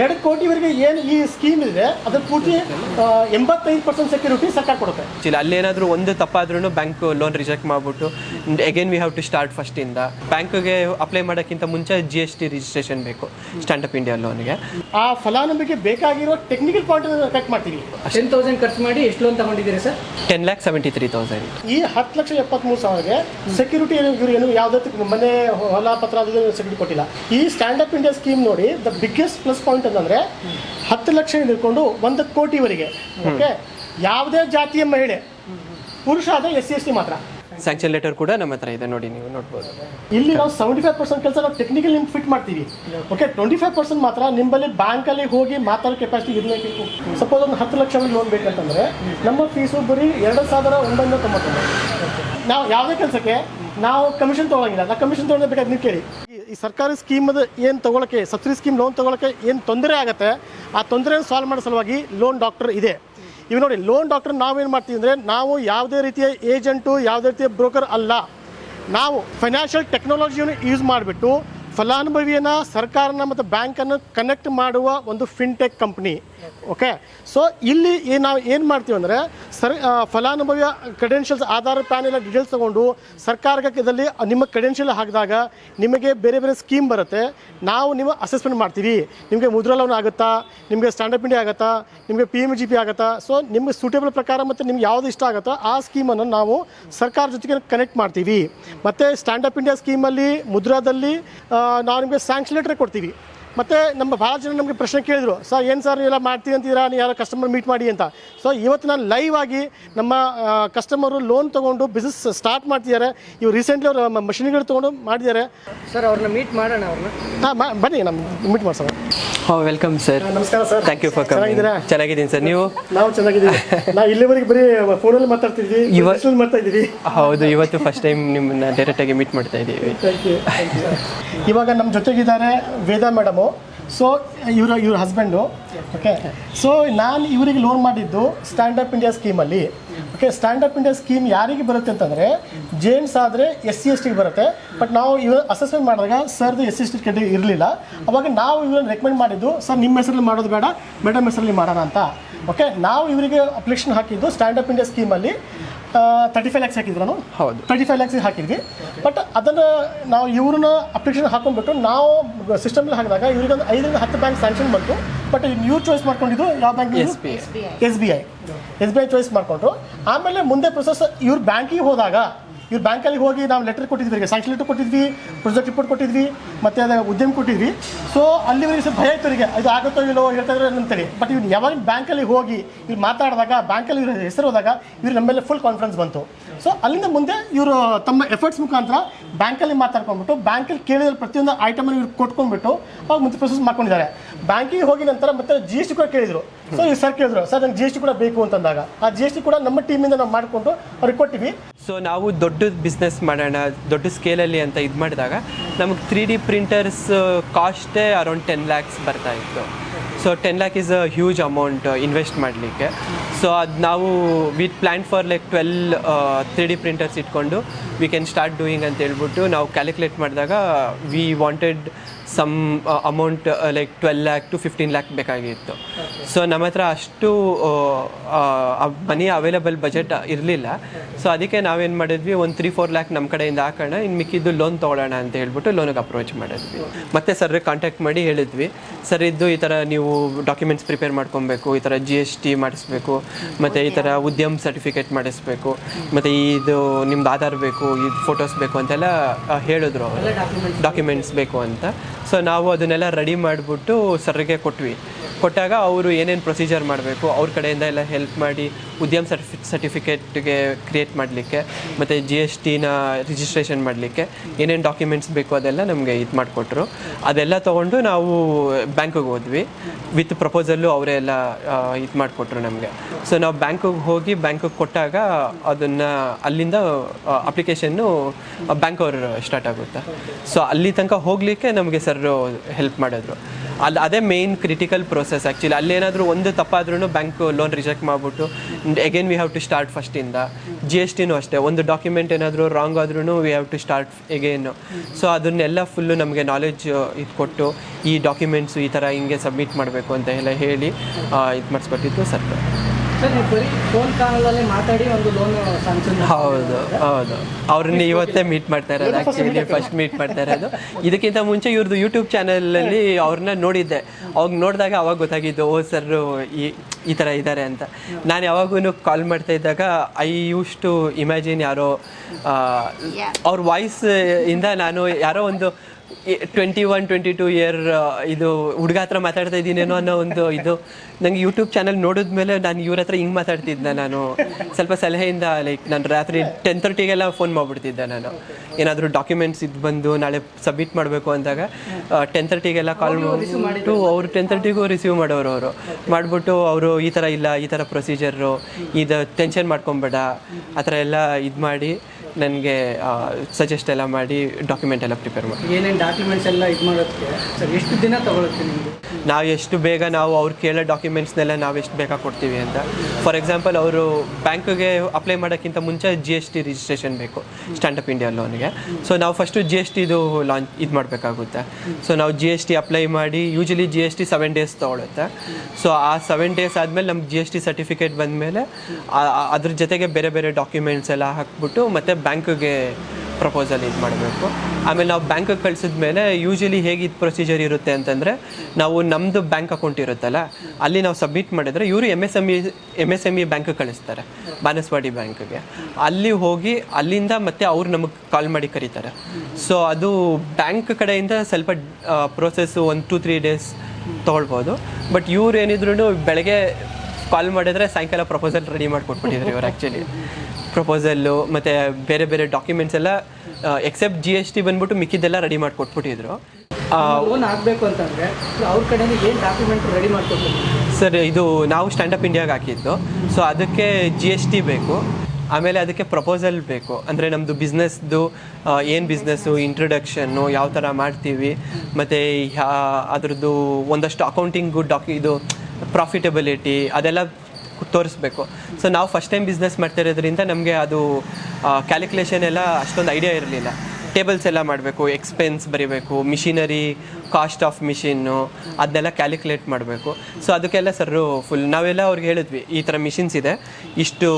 ಎರಡು ಕೋಟಿವರೆಗೆ ಏನು ಈ ಸ್ಕೀಮ್ ಇದೆ ಅದ್ರ ಪೂರ್ತಿ ಎಂಬತ್ತೈದು ಪರ್ಸೆಂಟ್ ಸೆಕ್ಯೂರಿಟಿ ಸರ್ಕಾರ ಕೊಡುತ್ತೆ. ಇಲ್ಲ ಅಲ್ಲೇನಾದರೂ ಒಂದು ತಪ್ಪಾದ್ರೂ ಬ್ಯಾಂಕ್ ಲೋನ್ ರಿಜೆಕ್ಟ್ ಮಾಡ್ಬಿಟ್ಟು again we have to start ಫಸ್ಟಿಂದ ಬ್ಯಾಂಕ್ಗೆ ಅಪ್ಲೈ ಮಾಡೋಕ್ಕಿಂತ ಮುಂಚೆ ಜಿ ಎಸ್ ಟಿ ರಿಜಿಸ್ಟ್ರೇಷನ್ ಬೇಕು ಸ್ಟ್ಯಾಂಡಪ್ ಇಂಡಿಯಾ ಲೋನ್ಗೆ ಆ ಫಲಾನುಭವಿಗೆ ಬೇಕಾಗಿರೋ ಟೆಕ್ನಿಕಲ್ ಪಾಯಿಂಟ್ ಕಟ್ ಮಾಡ್ತೀವಿ. ಟೆನ್ ತೌಸಂಡ್ ಖರ್ಚು ಮಾಡಿ ಎಷ್ಟು loan ತಗೊಂಡಿದ್ದೀರಿ sir? Ten lakh seventy three thousand ಈ ಹತ್ತು ಲಕ್ಷ ಎಪ್ಪತ್ಮೂರು ಸಾವಿರಗೆ ಸೆಕ್ಯೂರಿಟಿ ಏನು ಇವರು ಏನು ಯಾವುದೇ ಮನೆ ಹೊಲ ಪತ್ರ ಅದು ಸೆಕ್ಯೂರಿಟಿ ಕೊಟ್ಟಿಲ್ಲ. ಈ ಸ್ಟ್ಯಾಂಡ್ ಅಪ್ ಇಂಡಿಯಾ ಸ್ಕೀಮ್ ನೋಡಿ ದ ಬಿಗ್ಗೆಸ್ಟ್ ಪ್ಲಸ್ ಪಾಯಿಂಟ್ ಅಂತಂದ್ರೆ ಹತ್ತು ಲಕ್ಷ ಹಿಡ್ಕೊಂಡು ಒಂದು ಕೋಟಿವರೆಗೆ ಓಕೆ ಯಾವುದೇ ಜಾತಿಯ ಮಹಿಳೆ ಪುರುಷ ಆದ ಎಸ್ ಸಿ ಎಸ್ ಟಿ ಮಾತ್ರ. ಸ್ಯಾಂಕ್ಷನ್ ಲೆಟರ್ ಕೂಡ ನಮ್ಮ ಹತ್ರ ಇದೆ ನೋಡಿ ನೀವು ನೋಡ್ಬೋದು. ಇಲ್ಲಿ ನಾವು ಸೆವೆಂಟಿ ಫೈವ್ ಪರ್ಸೆಂಟ್ ಕೆಲಸ ನಾವು ಟೆಕ್ನಿಕಲ್ ನಿಮ್ಗೆ ಫಿಟ್ ಮಾಡ್ತೀವಿ. ಓಕೆ ಟ್ವೆಂಟಿ ಫೈವ್ ಪರ್ಸೆಂಟ್ ಮಾತ್ರ ನಿಮ್ಮಲ್ಲಿ ಬ್ಯಾಂಕಲ್ಲಿ ಹೋಗಿ ಮಾತಾಡೋ ಕೆಪಾಸಿಟಿ ಇರಲೇಬೇಕು. ಸಪೋಸ್ ಒಂದು ಹತ್ತು ಲಕ್ಷ ಲೋನ್ ಬೇಕಂತಂದ್ರೆ ನಮ್ಮ ಫೀಸು ಬರೀ ಎರಡು ಸಾವಿರ ಒಂಬೈನೂರ ತೊಂಬತ್ತೊಂಬತ್ತು. ನಾವು ಯಾವುದೇ ಕೆಲಸಕ್ಕೆ ನಾವು ಕಮಿಷನ್ ತೊಗೊಳಂಗಿಲ್ಲ. ನಾವು ಕಮಿಷನ್ ತೊಗೊಳ್ಬೇಕಾದ್ರೆ ನೀವು ಕೇಳಿ. ಈ- ಸರ್ಕಾರಿ ಸ್ಕೀಮದ ಏನು ತೊಗೊಳಕ್ಕೆ, ಸಬ್ಸಿಡಿ ಸ್ಕೀಮ್ ಲೋನ್ ತೊಗೊಳಕ್ಕೆ ಏನು ತೊಂದರೆ ಆಗುತ್ತೆ, ಆ ತೊಂದರೆಯನ್ನು ಸಾಲ್ವ್ ಮಾಡೋ ಸಲುವಾಗಿ ಲೋನ್ ಡಾಕ್ಟರ್ ಇದೆ. ಇವು ನೋಡಿ ಲೋನ್ ಡಾಕ್ಟರ್ ನಾವೇನು ಮಾಡ್ತೀವಿ ಅಂದರೆ, ನಾವು ಯಾವುದೇ ರೀತಿಯ ಏಜೆಂಟು ಯಾವುದೇ ರೀತಿಯ ಬ್ರೋಕರ್ ಅಲ್ಲ. ನಾವು ಫೈನಾನ್ಷಿಯಲ್ ಟೆಕ್ನಾಲಜಿಯನ್ನು ಯೂಸ್ ಮಾಡಿಬಿಟ್ಟು ಫಲಾನುಭವಿಯನ್ನು, ಸರ್ಕಾರನ ಮತ್ತು ಬ್ಯಾಂಕನ್ನು ಕನೆಕ್ಟ್ ಮಾಡುವ ಒಂದು ಫಿನ್ಟೆಕ್ ಕಂಪ್ನಿ ಓಕೆ ಸೊ ಇಲ್ಲಿ ನಾವು ಏನು ಮಾಡ್ತೀವಿ ಅಂದರೆ, ಸರ್ ಫಲಾನುಭವಿಯ ಕ್ರೆಡೆನ್ಷಿಯಲ್ಸ್ ಆಧಾರ್, ಪ್ಯಾನ್ ಎಲ್ಲ ಡೀಟೇಲ್ಸ್ ತೊಗೊಂಡು ಸರ್ಕಾರಕ್ಕೆ ಇದರಲ್ಲಿ ನಿಮ್ಮ ಕ್ರೆಡೆನ್ಷಿಯಲ್ ಹಾಕಿದಾಗ ನಿಮಗೆ ಬೇರೆ ಬೇರೆ ಸ್ಕೀಮ್ ಬರುತ್ತೆ. ನಾವು ನಿಮ್ಮ ಅಸೆಸ್ಮೆಂಟ್ ಮಾಡ್ತೀವಿ. ನಿಮಗೆ ಮುದ್ರಾ ಲೋನ್ ಆಗುತ್ತಾ? ನಿಮಗೆ ಸ್ಟ್ಯಾಂಡಪ್ ಇಂಡಿಯಾ ಆಗುತ್ತಾ? ನಿಮಗೆ ಪಿ ಎಂ ಜಿ ಪಿ ಆಗುತ್ತಾ? ಸೊ ನಿಮಗೆ ಸೂಟೇಬಲ್ ಪ್ರಕಾರ ಮತ್ತು ನಿಮ್ಗೆ ಯಾವುದು ಇಷ್ಟ ಆಗುತ್ತೋ ಆ ಸ್ಕೀಮನ್ನು ನಾವು ಸರ್ಕಾರ ಜೊತೆಗೆ ಕನೆಕ್ಟ್ ಮಾಡ್ತೀವಿ. ಮತ್ತು ಸ್ಟ್ಯಾಂಡಪ್ ಇಂಡಿಯಾ ಸ್ಕೀಮಲ್ಲಿ ಮುದ್ರಾದಲ್ಲಿ ನಾವು ನಿಮಗೆ ಸ್ಯಾಂಕ್ಷನ್ ಲೆಟರ್ ಕೊಡ್ತೀವಿ. ಮತ್ತು ನಮ್ಮ ಭಾಳ ಜನ ನಮಗೆ ಪ್ರಶ್ನೆ ಕೇಳಿದ್ರು ಸರ್ ಏನು ಸರ್ ನೀವೆಲ್ಲ ಮಾಡ್ತೀವಿ ಅಂತೀರಾ ನೀವು ಯಾರೋ ಕಸ್ಟಮರ್ ಮೀಟ್ ಮಾಡಿ ಅಂತ. ಸೊ ಇವತ್ತು ನಾನು ಲೈವ್ ಆಗಿ ನಮ್ಮ ಕಸ್ಟಮರು ಲೋನ್ ತೊಗೊಂಡು ಬಿಸ್ನೆಸ್ ಸ್ಟಾರ್ಟ್ ಮಾಡ್ತಿದ್ದಾರೆ. ಇವ್ರು ರೀಸೆಂಟ್ಲಿ ಅವರು ಮಷಿನ್ಗಳು ತೊಗೊಂಡು ಮಾಡಿದ್ದಾರೆ. ಸರ್ ಅವ್ರನ್ನ ಮೀಟ್ ಮಾಡೋಣ ಅವ್ರನ್ನ? ಹಾಂ ಬನ್ನಿ ನಮ್ಮ ಮೀಟ್ ಮಾಡಿ ಸರ್ ಹಾಂ ವೆಲ್ಕಮ್ ಸರ್ ನಮಸ್ಕಾರ sir thank you for coming ಚೆನ್ನಾಗಿದ್ದೀರಾ? ಚೆನ್ನಾಗಿದ್ದೀನಿ ಸರ್ ನೀವು? ನಾವು ಚೆನ್ನಾಗಿದ್ದೀವಿ. ನಾವು ಇಲ್ಲಿವರೆಗೆ ಬರೀ ಫೋನಲ್ಲಿ ಮಾತಾಡ್ತಿದ್ವಿ ಇವ- ಇವ ಮಾಡ್ತಾ ಇದ್ದೀವಿ ಹೌದು ಇವತ್ತು ಫಸ್ಟ್ ಟೈಮ್ ನಿಮ್ಮನ್ನ ಡೈರೆಕ್ಟಾಗಿ ಮೀಟ್ ಮಾಡ್ತಾ ಇದ್ದೀವಿ. ಥ್ಯಾಂಕ್ ಯು ಇವಾಗ ನಮ್ಮ ಜೊತೆಗಿದ್ದಾರೆ ವೇದಾ ಮೇಡಮು ಸೊ ಇವರ ಇವ್ರ ಹಸ್ಬೆಂಡು ಓಕೆ ಸೊ ನಾನು ಇವರಿಗೆ ಲೋನ್ ಮಾಡಿದ್ದು stand up India ಸ್ಕೀಮಲ್ಲಿ okay stand up India scheme ಯಾರಿಗೆ ಬರುತ್ತೆ ಅಂತಂದರೆ ಜೇಮ್ಸ್ ಆದರೆ ಎಸ್ ಸಿ ಎಸ್ ಟಿಗೆ ಬರುತ್ತೆ. ಬಟ್ ನಾವು ಇವ ಅಸೆಸ್ಮೆಂಟ್ ಮಾಡಿದಾಗ ಸರ್ದು ಎಸ್ ಸಿ ಎಸ್ ಟಿ ಕಡೆ ಇರಲಿಲ್ಲ. ಅವಾಗ ನಾವು ಇವ್ರನ್ನ ರೆಕಮೆಂಡ್ ಮಾಡಿದ್ದು ಸರ್ ನಿಮ್ಮ ಹೆಸರಲ್ಲಿ ಮಾಡೋದು ಬೇಡ ಮೇಡಮ್ ಹೆಸರಲ್ಲಿ ಮಾಡೋಣ ಅಂತ. ಓಕೆ ನಾವು ಇವರಿಗೆ ಅಪ್ಲಿಕೇಶನ್ ಹಾಕಿದ್ದು ಸ್ಟ್ಯಾಂಡ್ ಅಪ್ ಇಂಡಿಯಾ ಸ್ಕೀಮಲ್ಲಿ ತರ್ಟಿ ಫೈವ್ ಲ್ಯಾಕ್ಸ್ ಹಾಕಿದ್ರು ನಾನು ಹೌದು. ತರ್ಟಿ ಫೈವ್ ಲ್ಯಾಕ್ಸ್ ಹಾಕಿದ್ವಿ. ಬಟ್ ಅದನ್ನು ನಾವು ಇವ್ರನ್ನ ಅಪ್ಲಿಕೇಶನ್ ಹಾಕೊಂಡ್ಬಿಟ್ಟು ನಾವು ಸಿಸ್ಟಮಲ್ಲಿ ಹಾಕಿದಾಗ ಇವ್ರಿಗೆ ಒಂದು ಐದರಿಂದ ಹತ್ತು ಬ್ಯಾಂಕ್ ಸ್ಯಾಂಕ್ಷನ್ ಬಂತು. ಬಟ್ ನೀವು ಚಾಯ್ಸ್ ಮಾಡ್ಕೊಂಡಿದ್ದು ಯಾವ bank S B S B I S B I choice ಮಾಡಿಕೊಂಡ್ರು. ಆಮೇಲೆ ಮುಂದೆ ಪ್ರೊಸೆಸ್ ಇವ್ರ ಬ್ಯಾಂಕಿಗೆ ಹೋದಾಗ ಇವ್ರ ಬ್ಯಾಂಕಲ್ಲಿ ಹೋಗಿ ನಾವು ಲೆಟರ್ ಕೊಟ್ಟಿದ್ವಿ ಇವರಿಗೆ. ಸ್ಯಾಂಕ್ಷನ್ ಲೆಟರ್ ಕೊಟ್ಟಿದ್ವಿ ಪ್ರೊಜೆಕ್ಟ್ ರಿಪೋರ್ಟ್ ಕೊಟ್ಟಿದ್ವಿ, ಮತ್ತು ಅದೇ ಉದ್ಯಮ ಕೊಟ್ಟಿದ್ವಿ. ಸೊ ಅಲ್ಲಿವರೆಗೆ ಸ್ವಲ್ಪ ಭಯ ಇತ್ತು ಇವರಿಗೆ ಇದು ಆಗುತ್ತೋ ಇಲ್ಲೋ ಹೇಳ್ತಾ ಇದ್ರೆ ಅಂತೇಳಿ ಬಟ್ ಇವ್ರು ಯಾವಾಗ ಬ್ಯಾಂಕಲ್ಲಿ ಹೋಗಿ ಇವ್ರು ಮಾತಾಡಿದಾಗ ಬ್ಯಾಂಕಲ್ಲಿ ಇವ್ರ ಹೆಸರು ಹೋದಾಗ ಇವ್ರು ನಮ್ಮ ಫುಲ್ ಕಾನ್ಫಿಡೆನ್ಸ್ ಬಂತು. ಸೊ ಅಲ್ಲಿಂದ ಮುಂದೆ ಇವರು ತಮ್ಮ ಎಫರ್ಟ್ಸ್ ಮುಖಾಂತರ ಬ್ಯಾಂಕಲ್ಲಿ ಮಾತಾಡ್ಕೊಂಡ್ಬಿಟ್ಟು ಬ್ಯಾಂಕಲ್ಲಿ ಕೇಳಿದ ಪ್ರತಿಯೊಂದು ಐಟಮನ್ನು ಇವ್ರು ಕೊಟ್ಕೊಂಡ್ಬಿಟ್ಟು, ಅವಾಗ ಮುಂದೆ ಪ್ರೊಸೆಸ್ ಮಾಡ್ಕೊಂಡಿದ್ದಾರೆ. ಬ್ಯಾಂಕಿಗೆ ಹೋಗಿ ನಂತರ ಮತ್ತೆ ಜಿ ಎಸ್ ಟಿ ಕೂಡ ಕೇಳಿದ್ರು. ಸೊ ಈ ಸರ್ ಕೇಳಿದ್ರು ಸರ್ ನಂಗೆ ಜಿ ಎಸ್ ಟಿ ಕೂಡ ಬೇಕು ಅಂತಂದಾಗ. ಆ ಜಿ ಎಸ್ ಟಿ ಕೂಡ ನಮ್ಮ ಟೀಮಿಂದ ನಾವು ಮಾಡಿಕೊಂಡು ಅವ್ರಿಗೆ ಕೊಟ್ಟಿವಿ. ಸೊ ನಾವು ದೊಡ್ಡ ಬಿಸ್ನೆಸ್ ಮಾಡೋಣ, ದೊಡ್ಡ ಸ್ಕೇಲಲ್ಲಿ ಅಂತ ಇದು ಮಾಡಿದಾಗ, ನಮಗೆ ತ್ರೀ ಡಿ ಪ್ರಿಂಟರ್ಸ್ ಕಾಸ್ಟೇ ಅರೌಂಡ್ ಟೆನ್ ಲ್ಯಾಕ್ಸ್ ಬರ್ತಾ ಇತ್ತು. So ten lakh is a huge amount invest ಮಾಡಲಿಕ್ಕೆ. ಸೊ ಅದು ನಾವು with plan for like twelve three D printers ಇಟ್ಕೊಂಡು ವಿ ಕ್ಯಾನ್ ಸ್ಟಾರ್ಟ್ ಡೂಯಿಂಗ್ ಅಂತ ಹೇಳ್ಬಿಟ್ಟು ನಾವು ಕ್ಯಾಲ್ಕುಲೇಟ್ ಮಾಡಿದಾಗ we wanted some amount like twelve lakh to fifteen lakh ಬೇಕಾಗಿತ್ತು. So ನಮ್ಮ ಹತ್ರ ಅಷ್ಟು ಮನಿ ಅವೈಲೇಬಲ್ ಬಜೆಟ್ ಇರಲಿಲ್ಲ. ಸೊ ಅದಕ್ಕೆ ನಾವೇನು ಮಾಡಿದ್ವಿ ಒಂದು ತ್ರೀ ಫೋರ್ ಲ್ಯಾಕ್ ನಮ್ಮ ಕಡೆಯಿಂದ ಹಾಕೋಣ ಇನ್ನು ಮಿಕ್ಕಿದ್ದು ಲೋನ್ ತೊಗೊಳ್ಳೋಣ ಅಂತ ಹೇಳ್ಬಿಟ್ಟು ಲೋನಿಗೆ ಅಪ್ರೋಚ್ ಮಾಡಿದ್ವಿ. ಮತ್ತೆ ಸರ್ ಕಾಂಟ್ಯಾಕ್ಟ್ ಮಾಡಿ ಹೇಳಿದ್ವಿ. ಸರ್ ಇದು ಈ ಥರ ನೀವು ಡಾಕ್ಯುಮೆಂಟ್ಸ್ ಪ್ರಿಪೇರ್ ಮಾಡ್ಕೊಬೇಕು ಈ ಥರ ಜಿ ಎಸ್ ಟಿ ಮಾಡಿಸ್ಬೇಕು ಮತ್ತು ಈ ಥರ ಉದ್ಯಮ ಸರ್ಟಿಫಿಕೇಟ್ ಮಾಡಿಸ್ಬೇಕು ಮತ್ತು ಇದು ನಿಮ್ದು ಆಧಾರ್ ಬೇಕು ಇದು ಫೋಟೋಸ್ ಬೇಕು ಅಂತೆಲ್ಲ ಹೇಳಿದ್ರು ಅವರು. ಡಾಕ್ಯುಮೆಂಟ್ಸ್ ಬೇಕು. ಅಂತ. ಸೊ ನಾವು ಅದನ್ನೆಲ್ಲ ರೆಡಿ ಮಾಡಿಬಿಟ್ಟು ಸರ್ಗೆ ಕೊಟ್ವಿ. ಕೊಟ್ಟಾಗ ಅವರು ಏನೇನು ಪ್ರೊಸೀಜರ್ ಮಾಡಬೇಕು ಅವ್ರ ಕಡೆಯಿಂದ ಎಲ್ಲ ಹೆಲ್ಪ್ ಮಾಡಿ ಉದ್ಯಮ ಸರ್ಟಿಫಿ ಸರ್ಟಿಫಿಕೇಟ್ಗೆ ಕ್ರಿಯೇಟ್ ಮಾಡಲಿಕ್ಕೆ ಮತ್ತು ಜಿ ಎಸ್ ಟಿನ ರಿಜಿಸ್ಟ್ರೇಷನ್ ಮಾಡಲಿಕ್ಕೆ ಏನೇನು ಡಾಕ್ಯುಮೆಂಟ್ಸ್ ಬೇಕು ಅದೆಲ್ಲ ನಮಗೆ ಇದು ಮಾಡಿಕೊಟ್ರು. ಅದೆಲ್ಲ ತೊಗೊಂಡು ನಾವು ಬ್ಯಾಂಕಿಗೆ ಹೋದ್ವಿ. ವಿತ್ ಪ್ರಪೋಸಲ್ಲು ಅವರೇ ಎಲ್ಲ ಇದು ಮಾಡಿಕೊಟ್ರು ನಮಗೆ. ಸೊ ನಾವು ಬ್ಯಾಂಕಿಗೆ ಹೋಗಿ ಬ್ಯಾಂಕಿಗೆ ಕೊಟ್ಟಾಗ ಅದನ್ನು ಅಲ್ಲಿಂದ ಅಪ್ಲಿಕೇಶನ್ನು ಬ್ಯಾಂಕ್ ಅವರು ಸ್ಟಾರ್ಟ್ ಆಗುತ್ತೆ. ಸೊ ಅಲ್ಲಿ ತನಕ ಹೋಗಲಿಕ್ಕೆ ನಮಗೆ ಸರ್ ಹೆಲ್ಪ್ ಮಾಡಿದ್ರು. ಅಲ್ಲಿ ಅದೇ ಮೇನ್ ಕ್ರಿಟಿಕಲ್ ಪ್ರೊಸೆಸ್ ಆ್ಯಕ್ಚುಲಿ ಅಲ್ಲೇನಾದರೂ ಒಂದು ತಪ್ಪಾದ್ರೂ ಬ್ಯಾಂಕ್ ಲೋನ್ ರಿಜೆಕ್ಟ್ ಮಾಡಿಬಿಟ್ಟು again we have to start ಫಸ್ಟಿಂದ G S ಟಿನೂ ಅಷ್ಟೇ. ಒಂದು ಡಾಕ್ಯುಮೆಂಟ್ ಏನಾದರೂ ರಾಂಗ್ ಆದ್ರೂ we have to start again so ಅದನ್ನೆಲ್ಲ ಫುಲ್ಲು ನಮಗೆ ನಾಲೆಜ್ ಇದು ಕೊಟ್ಟು ಈ ಡಾಕ್ಯುಮೆಂಟ್ಸು ಈ ಥರ ಹಿಂಗೆ ಸಬ್ಮಿಟ್ ಮಾಡಬೇಕು ಅಂತ ಎಲ್ಲ ಹೇಳಿ ಇದು ಮಾಡಿಸ್ಕೊಟ್ಟಿದ್ದು ಸರ್ಕಾರ. ಸರ್ ಹೌದು ಹೌದು. ಅವ್ರನ್ನ ಇವತ್ತೇ ಮೀಟ್ ಮಾಡ್ತಾ ಇರೋದು. ಆ್ಯಕ್ಚುಲಿ ಫಸ್ಟ್ ಮೀಟ್ ಮಾಡ್ತಾ ಇರೋದು. ಇದಕ್ಕಿಂತ ಮುಂಚೆ ಇವ್ರದ್ದು ಯೂಟ್ಯೂಬ್ ಚಾನಲಲ್ಲಿ ಅವ್ರನ್ನ ನೋಡಿದ್ದೆ. ಅವಾಗ ನೋಡಿದಾಗ ಅವಾಗ ಗೊತ್ತಾಗಿದ್ದು ಓ ಸರ್ ಈ ಈ ಥರ ಇದ್ದಾರೆ ಅಂತ. ನಾನು ಯಾವಾಗೂ ಕಾಲ್ ಮಾಡ್ತಾ ಇದ್ದಾಗ ಐ ಯೂಸ್ ಟು ಇಮ್ಯಾಜಿನ್ ಯಾರೋ ಅವ್ರ ವಾಯ್ಸ್ ಇಂದ ನಾನು ಯಾರೋ ಒಂದು twenty one twenty two year ಇದು ಹುಡುಗ ಹತ್ರ ಮಾತಾಡ್ತಾ ಇದ್ದೀನೇನೋ ಅನ್ನೋ ಒಂದು ಇದು. ನಂಗೆ ಯೂಟ್ಯೂಬ್ ಚಾನಲ್ ನೋಡಿದ್ಮೇಲೆ ನಾನು ಇವ್ರ ಹತ್ರ ಹಿಂಗೆ ಮಾತಾಡ್ತಿದ್ದೆ ನಾನು. ಸ್ವಲ್ಪ ಸಲಹೆಯಿಂದ ಲೈಕ್ ನಾನು ರಾತ್ರಿ ಟೆನ್ ತರ್ಟಿಗೆಲ್ಲ ಫೋನ್ ಮಾಡಿಬಿಡ್ತಿದ್ದೆ ನಾನು. ಏನಾದರೂ ಡಾಕ್ಯುಮೆಂಟ್ಸ್ ಇದು ಬಂದು ನಾಳೆ ಸಬ್ಮಿಟ್ ಮಾಡಬೇಕು ಅಂದಾಗ ಟೆನ್ ತರ್ಟಿಗೆಲ್ಲ ಕಾಲ್ ಮಾಡಿಬಿಟ್ಟು ಅವರು ಟೆನ್ ತರ್ಟಿಗೂ ರಿಸೀವ್ ಮಾಡೋರು ಅವರು. ಮಾಡಿಬಿಟ್ಟು ಅವರು ಈ ಥರ ಇಲ್ಲ ಈ ಥರ ಪ್ರೊಸೀಜರು ಇದು ಟೆನ್ಷನ್ ಮಾಡ್ಕೊಂಬೇಡ ಆ ಥರ ಎಲ್ಲ ಇದು ಮಾಡಿ ನನಗೆ ಸಜೆಸ್ಟ್ ಎಲ್ಲ ಮಾಡಿ ಡಾಕ್ಯುಮೆಂಟ್ ಎಲ್ಲ ಪ್ರಿಪೇರ್ ಮಾಡಿ ಏನೇನು ಡಾಕ್ಯುಮೆಂಟ್ಸ್ ಎಲ್ಲ ಇದು ಮಾಡೋದಕ್ಕೆ ಸರ್ ಎಷ್ಟು ದಿನ ತಗೊಳುತ್ತೆ ನಿಮಗೆ? ನಾವು ಎಷ್ಟು ಬೇಗ ನಾವು ಅವ್ರು ಕೇಳೋ ಡಾಕ್ಯುಮೆಂಟ್ಸ್ನೆಲ್ಲ ನಾವು ಎಷ್ಟು ಬೇಗ ಕೊಡ್ತೀವಿ ಅಂತ. ಫಾರ್ ಎಕ್ಸಾಂಪಲ್ ಅವರು ಬ್ಯಾಂಕ್ಗೆ ಅಪ್ಲೈ ಮಾಡೋಕ್ಕಿಂತ ಮುಂಚೆ ಜಿ ಎಸ್ ಟಿ ರಿಜಿಸ್ಟ್ರೇಷನ್ ಬೇಕು ಸ್ಟ್ಯಾಂಡಪ್ ಇಂಡಿಯಾ ಲೋನ್ಗೆ ಸೊ ನಾವು ಫಸ್ಟು ಜಿ ಎಸ್ ಟಿದು ಲಾಂಚ್ ಇದು ಮಾಡಬೇಕಾಗುತ್ತೆ. ಸೊ ನಾವು ಜಿ ಎಸ್ ಟಿ ಅಪ್ಲೈ ಮಾಡಿ usually G S T seven days ತೊಗೊಳುತ್ತೆ. So ಆ ಸೆವೆನ್ ಡೇಸ್ ಆದಮೇಲೆ ನಮ್ಮ ಜಿ ಎಸ್ ಟಿ ಸರ್ಟಿಫಿಕೇಟ್ ಬಂದಮೇಲೆ ಅದ್ರ ಜೊತೆಗೆ ಬೇರೆ ಬೇರೆ ಡಾಕ್ಯುಮೆಂಟ್ಸ್ ಎಲ್ಲ ಹಾಕ್ಬಿಟ್ಟು ಮತ್ತು ಬ್ಯಾಂಕ್ಗೆ ಪ್ರಪೋಸಲ್ ಇದು ಮಾಡಬೇಕು. ಆಮೇಲೆ ನಾವು ಬ್ಯಾಂಕಿಗೆ ಕಳಿಸಿದ ಮೇಲೆ ಯೂಶಲಿ ಹೇಗೆ ಇದು ಪ್ರೊಸೀಜರ್ ಇರುತ್ತೆ ಅಂತಂದರೆ ನಾವು ನಮ್ಮದು ಬ್ಯಾಂಕ್ ಅಕೌಂಟ್ ಇರುತ್ತಲ್ಲ, ಅಲ್ಲಿ ನಾವು ಸಬ್ಮಿಟ್ ಮಾಡಿದರೆ ಇವರು M S M E M S M E ಬ್ಯಾಂಕಿಗೆ ಕಳಿಸ್ತಾರೆ, ಬಾನಸ್ವಾಡಿ ಬ್ಯಾಂಕ್ಗೆ. ಅಲ್ಲಿ ಹೋಗಿ ಅಲ್ಲಿಂದ ಮತ್ತೆ ಅವ್ರು ನಮಗೆ ಕಾಲ್ ಮಾಡಿ ಕರೀತಾರೆ. ಸೊ ಅದು ಬ್ಯಾಂಕ್ ಕಡೆಯಿಂದ ಸ್ವಲ್ಪ ಪ್ರೋಸೆಸ್ಸು ಒಂದು ಟು ತ್ರೀ ಡೇಸ್ ತೊಗೊಳ್ಬೋದು. ಬಟ್ ಇವ್ರು ಏನಿದ್ರು ಬೆಳಗ್ಗೆ ಕಾಲ್ ಮಾಡಿದ್ರೆ ಸಾಯಂಕಾಲ ಪ್ರಪೋಸಲ್ ರೆಡಿ ಮಾಡಿಕೊಟ್ಬಿಟ್ಟಿದ್ರು ಇವರು ಆ್ಯಕ್ಚುಲಿ ಪ್ರಪೋಸಲ್ಲು ಮತ್ತು ಬೇರೆ ಬೇರೆ ಡಾಕ್ಯುಮೆಂಟ್ಸ್ ಎಲ್ಲ ಎಕ್ಸೆಪ್ಟ್ ಜಿ ಎಸ್ ಟಿ ಬಂದ್ಬಿಟ್ಟು ಮಿಕ್ಕಿದ್ದೆಲ್ಲ ರೆಡಿ ಮಾಡಿಕೊಟ್ಬಿಟ್ಟಿದ್ರು. ಲೋನ್ ಆಗಬೇಕು ಅಂತಂದರೆ ಅವ್ರ ಕಡೆಯಿಂದ ಏನು ಡಾಕ್ಯುಮೆಂಟ್ ರೆಡಿ ಮಾಡ್ಕೊಡ್ಬೇಕು ಸರ್ ಇದು ನಾವು ಸ್ಟ್ಯಾಂಡಪ್ ಇಂಡಿಯಾಗೆ ಹಾಕಿದ್ದು. ಸೊ ಅದಕ್ಕೆ ಜಿ ಎಸ್ ಟಿ ಬೇಕು. ಆಮೇಲೆ ಅದಕ್ಕೆ ಪ್ರಪೋಸಲ್ ಬೇಕು. ಅಂದರೆ ನಮ್ಮದು ಬಿಸ್ನೆಸ್ದು ಏನು ಬಿಸ್ನೆಸ್ಸು ಇಂಟ್ರೊಡಕ್ಷನ್ನು ಯಾವ ಥರ ಮಾಡ್ತೀವಿ. ಮತ್ತು ಅದರದ್ದು ಒಂದಷ್ಟು ಅಕೌಂಟಿಂಗು ಡಾಕ್ಯು ಇದು ಪ್ರಾಫಿಟಬಿಲಿಟಿ ಅದೆಲ್ಲ ತೋರಿಸ್ಬೇಕು. ಸೊ ನಾವು ಫಸ್ಟ್ ಟೈಮ್ ಬಿಸ್ನೆಸ್ ಮಾಡ್ತಿರೋದ್ರಿಂದ ನಮಗೆ ಅದು ಕ್ಯಾಲ್ಕುಲೇಷನ್ ಎಲ್ಲ ಅಷ್ಟೊಂದು ಐಡಿಯಾ ಇರಲಿಲ್ಲ. ಟೇಬಲ್ಸ್ ಎಲ್ಲ ಮಾಡಬೇಕು ಎಕ್ಸ್ಪೆನ್ಸ್ ಬರೀಬೇಕು ಮಿಷಿನರಿ ಕಾಸ್ಟ್ ಆಫ್ ಮಿಷಿನ್ನು ಅದನ್ನೆಲ್ಲ ಕ್ಯಾಲ್ಕುಲೇಟ್ ಮಾಡಬೇಕು. ಸೊ ಅದಕ್ಕೆಲ್ಲ ಸರ್ ಫುಲ್ ನಾವೆಲ್ಲ ಅವ್ರಿಗೆ ಹೇಳಿದ್ವಿ, ಈ ಥರ ಮಿಷಿನ್ಸ್ ಇದೆ, ಇಷ್ಟು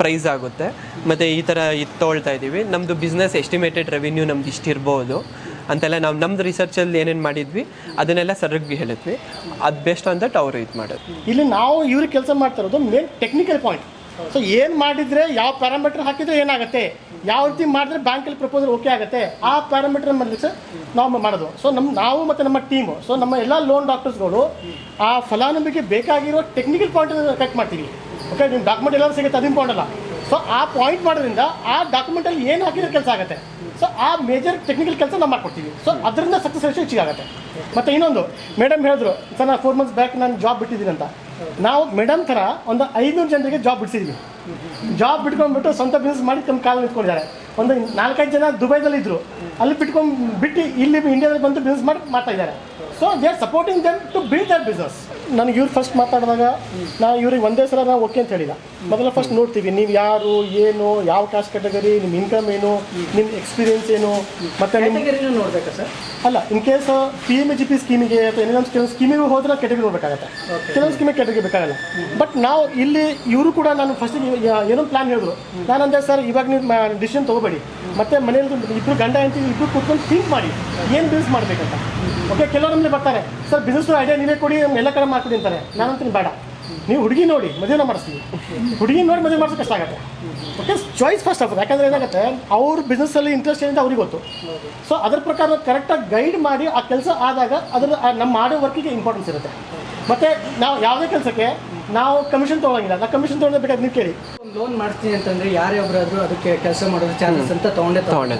ಪ್ರೈಸ್ ಆಗುತ್ತೆ. ಮತ್ತು ಈ ಥರ ಇದು ತೊಗೊಳ್ತಾ ಇದ್ದೀವಿ ನಮ್ಮದು ಬಿಸ್ನೆಸ್ ಎಸ್ಟಿಮೇಟೆಡ್ ರೆವಿನ್ಯೂ ನಮ್ದು ಇಷ್ಟು ಇರ್ಬೋದು ಅಂತೆಲ್ಲ ನಾವು ನಮ್ದು ರಿಸರ್ಚಲ್ಲಿ ಏನೇನು ಮಾಡಿದ್ವಿ, ಅದನ್ನೆಲ್ಲ ಸರ್ಗೆ ಹೇಳಿದ್ವಿ. ಅದು ಬೆಸ್ಟ್ ಆನ್ ಅವರು ಇದು ಮಾಡೋದು ಇಲ್ಲಿ ನಾವು ಇವ್ರಿಗೆ ಕೆಲಸ ಮಾಡ್ತಾ ಇರೋದು ಮೇನ್ ಟೆಕ್ನಿಕಲ್ ಪಾಯಿಂಟ್ ಸೊ ಏನು ಮಾಡಿದರೆ, ಯಾವ ಪ್ಯಾರಾಮೀಟರ್ ಹಾಕಿದ್ರೆ ಏನಾಗುತ್ತೆ, ಯಾವ ರೀತಿ ಮಾಡಿದ್ರೆ ಬ್ಯಾಂಕಲ್ಲಿ ಪ್ರಪೋಸಲ್ ಓಕೆ ಆಗುತ್ತೆ, ಆ ಪ್ಯಾರಾಮೀಟರ್ ಮೇಲೆ ನಾವು ಮಾಡೋದು. ಸೊ ನಮ್ಮ ನಾವು ಮತ್ತು ನಮ್ಮ ಟೀಮು ಸೊ ನಮ್ಮ ಎಲ್ಲ ಲೋನ್ ಡಾಕ್ಟರ್ಸ್ಗಳು ಆ ಫಲಾನುಭವಿಗೆ ಬೇಕಾಗಿರೋ ಟೆಕ್ನಿಕಲ್ ಪಾಯಿಂಟ್ ಕಟ್ ಮಾಡ್ತೀವಿ. ಓಕೆ ನಿಮ್ಮ ಡಾಕ್ಯುಮೆಂಟ್ ಎಲ್ಲರೂ ಸಿಗುತ್ತೆ ಅದು ಇಂಪಾರ್ಟ್ ಅಲ್ಲ. ಸೊ ಆ ಪಾಯಿಂಟ್ ಮಾಡೋದ್ರಿಂದ ಆ ಡಾಕ್ಯುಮೆಂಟಲ್ಲಿ ಏನು ಹಾಕಿರೋ ಕೆಲಸ ಆಗುತ್ತೆ? ಸೊ ಆ ಮೇಜರ್ ಟೆಕ್ನಿಕಲ್ ಕೆಲಸ ನಾವು ಮಾಡ್ಕೊಡ್ತೀವಿ. ಸೊ ಅದರಿಂದ ಸಕ್ಸಸ್ ರೇಷೋ ಹೆಚ್ಚಿಗಾಗುತ್ತೆ ಮತ್ತು ಇನ್ನೊಂದು ಮೇಡಮ್ ಹೇಳಿದ್ರು, ಸರ್, ನಾನು ಫೋರ್ ಮಂತ್ಸ್ ಬ್ಯಾಕ್ ನಾನು ಜಾಬ್ ಬಿಟ್ಟಿದ್ದೀನಿ ಅಂತ. ನಾವು ಮೇಡಮ್ ಥರ ಒಂದು ಐನೂರು ಜನರಿಗೆ ಜಾಬ್ ಬಿಡಿಸಿದ್ವಿ. ಜಾಬ್ ಬಿಟ್ಕೊಂಡ್ಬಿಟ್ಟು ಸ್ವಂತ ಬಿಸ್ನೆಸ್ ಮಾಡಿ ತಮ್ಮ ಕಾಲ ನಿಂತ್ಕೊಂಡಿದ್ದಾರೆ. ಒಂದು ನಾಲ್ಕೈದು ಜನ ದುಬೈದಲ್ಲಿ ಇದ್ರು ಅಲ್ಲಿ ಬಿಟ್ಕೊಂಡು ಬಿಟ್ಟು ಇಲ್ಲಿ ಇಂಡಿಯಾದಲ್ಲಿ ಬಂದು ಬಿಸ್ನೆಸ್ ಮಾಡಿ ಮಾಡ್ತಾ ಇದ್ದಾರೆ. So they are supporting them to build their business ನನಗೆ ಇವ್ರು ಫಸ್ಟ್ ಮಾತಾಡಿದಾಗ ನಾ ಇವ್ರಿಗೆ ಒಂದೇ ಸಲ ನಾವು ಓಕೆ ಅಂತ ಹೇಳಿಲ್ಲ. ಮೊದಲ ಫಸ್ಟ್ ನೋಡ್ತೀವಿ ನೀವು ಯಾರು ಏನು ಯಾವ ಕಾಸ್ಟ್ ಕ್ಯಾಟಗರಿ ನಿಮ್ಮ ಇನ್ಕಮ್ ಏನು ನಿಮ್ಮ ಎಕ್ಸ್ಪೀರಿಯನ್ಸ್ ಏನು ಮತ್ತೆ ನೋಡ್ಬೇಕಾ ಸರ್? ಅಲ್ಲ in case P M G P ಸ್ಕೀಮಿಗೆ ಅಥವಾ ಏನೇನು ಕೆಲವೊಂದು ಸ್ಕೀಮಿಗೆ ಹೋದ್ರೆ ಕೆಟಗರಿ ನೋಡಬೇಕಾಗತ್ತೆ. ಕೆಲವೊಂದು ಸ್ಕೀಮಿಗೆ ಕೆಟಗರಿ ಬೇಕಾಗಲ್ಲ. ಬಟ್ ನಾವು ಇಲ್ಲಿ ಇವರು ಕೂಡ ನಾನು ಫಸ್ಟಿಗೆ ಏನೋ ಪ್ಲಾನ್ ಹೇಳಿದ್ರು. ನಾನಂದೆ ಸರ್ ಇವಾಗ ನೀವು ಡಿಸಿಷನ್ ತೊಗೋಬೇಡಿ. ಮತ್ತೆ ಮನೇಲಿ ಇಬ್ಬರು ಗಂಡ ಅಂತ ಇಬ್ಬರು ಕೂತ್ಕೊಂಡು ಥಿಂಕ್ ಮಾಡಿ. ಏನು ಬಿಸ್ ಮಾಡಬೇಕಂತ? ಓಕೆ ಕೆಲವರು ನಮಗೆ ಬರ್ತಾರೆ. ಸರ್ ಬಿಸ್ನೆಸ್ ಐಡಿಯಾ ನೀವೇ ಕೊಡಿ ನಮ್ಗೆ ಎಲ್ಲ ಕಡೆ ಮಾಡ್ಕೊಡಿ ಅಂತಾರೆ. ನಾನಂತೀನಿ ಬೇಡ. ನೀವು ಹುಡುಗಿ ನೋಡಿ ಮದುವೆನ ಮಾಡಿಸ್ತೀವಿ. ಹುಡುಗಿ ನೋಡಿ ಮದುವೆ ಮಾಡಿಸೋ ಕಷ್ಟ ಆಗುತ್ತೆ. ಓಕೆ ಚಾಯ್ಸ್ ಫಸ್ಟ್ ಆಫ್ ಯಾಕಂದ್ರೆ ಏನಾಗುತ್ತೆ ಅವ್ರ ಬಿಸ್ನೆಸ್ಸಲ್ಲಿ ಇಂಟ್ರೆಸ್ಟ್ ಏನಿದೆ ಅವ್ರಿಗೆ ಗೊತ್ತು. ಸೊ ಅದ್ರ ಪ್ರಕಾರ ಕರೆಕ್ಟಾಗಿ ಗೈಡ್ ಮಾಡಿ ಆ ಕೆಲಸ ಆದಾಗ ಅದನ್ನು ನಮ್ಮ ಮಾಡೋ ವರ್ಕಿಗೆ ಇಂಪಾರ್ಟೆನ್ಸ್ ಇರುತ್ತೆ. ಮತ್ತೆ ನಾವು ಯಾವುದೇ ಕೆಲಸಕ್ಕೆ ನಾವು ಕಮಿಷನ್ ತೊಗೊಳಂಗಿಲ್ಲ. ನಾವು ಕಮಿಷನ್ ತೊಗೊಂಡ್ರೆ ಬೇಕಾದ್ರೆ ನೀವು ಕೇಳಿ. ಒಂದು ಲೋನ್ ಮಾಡ್ತೀನಿ ಅಂತಂದ್ರೆ ಯಾರೇ ಒಬ್ಬರಾದ್ರು ಅದಕ್ಕೆ ಕೆಲಸ ಮಾಡೋದು ಚಾನ್ಸಸ್ ಅಂತ ತೊಗೊಂಡೇ ತೊಗೊಂಡೆ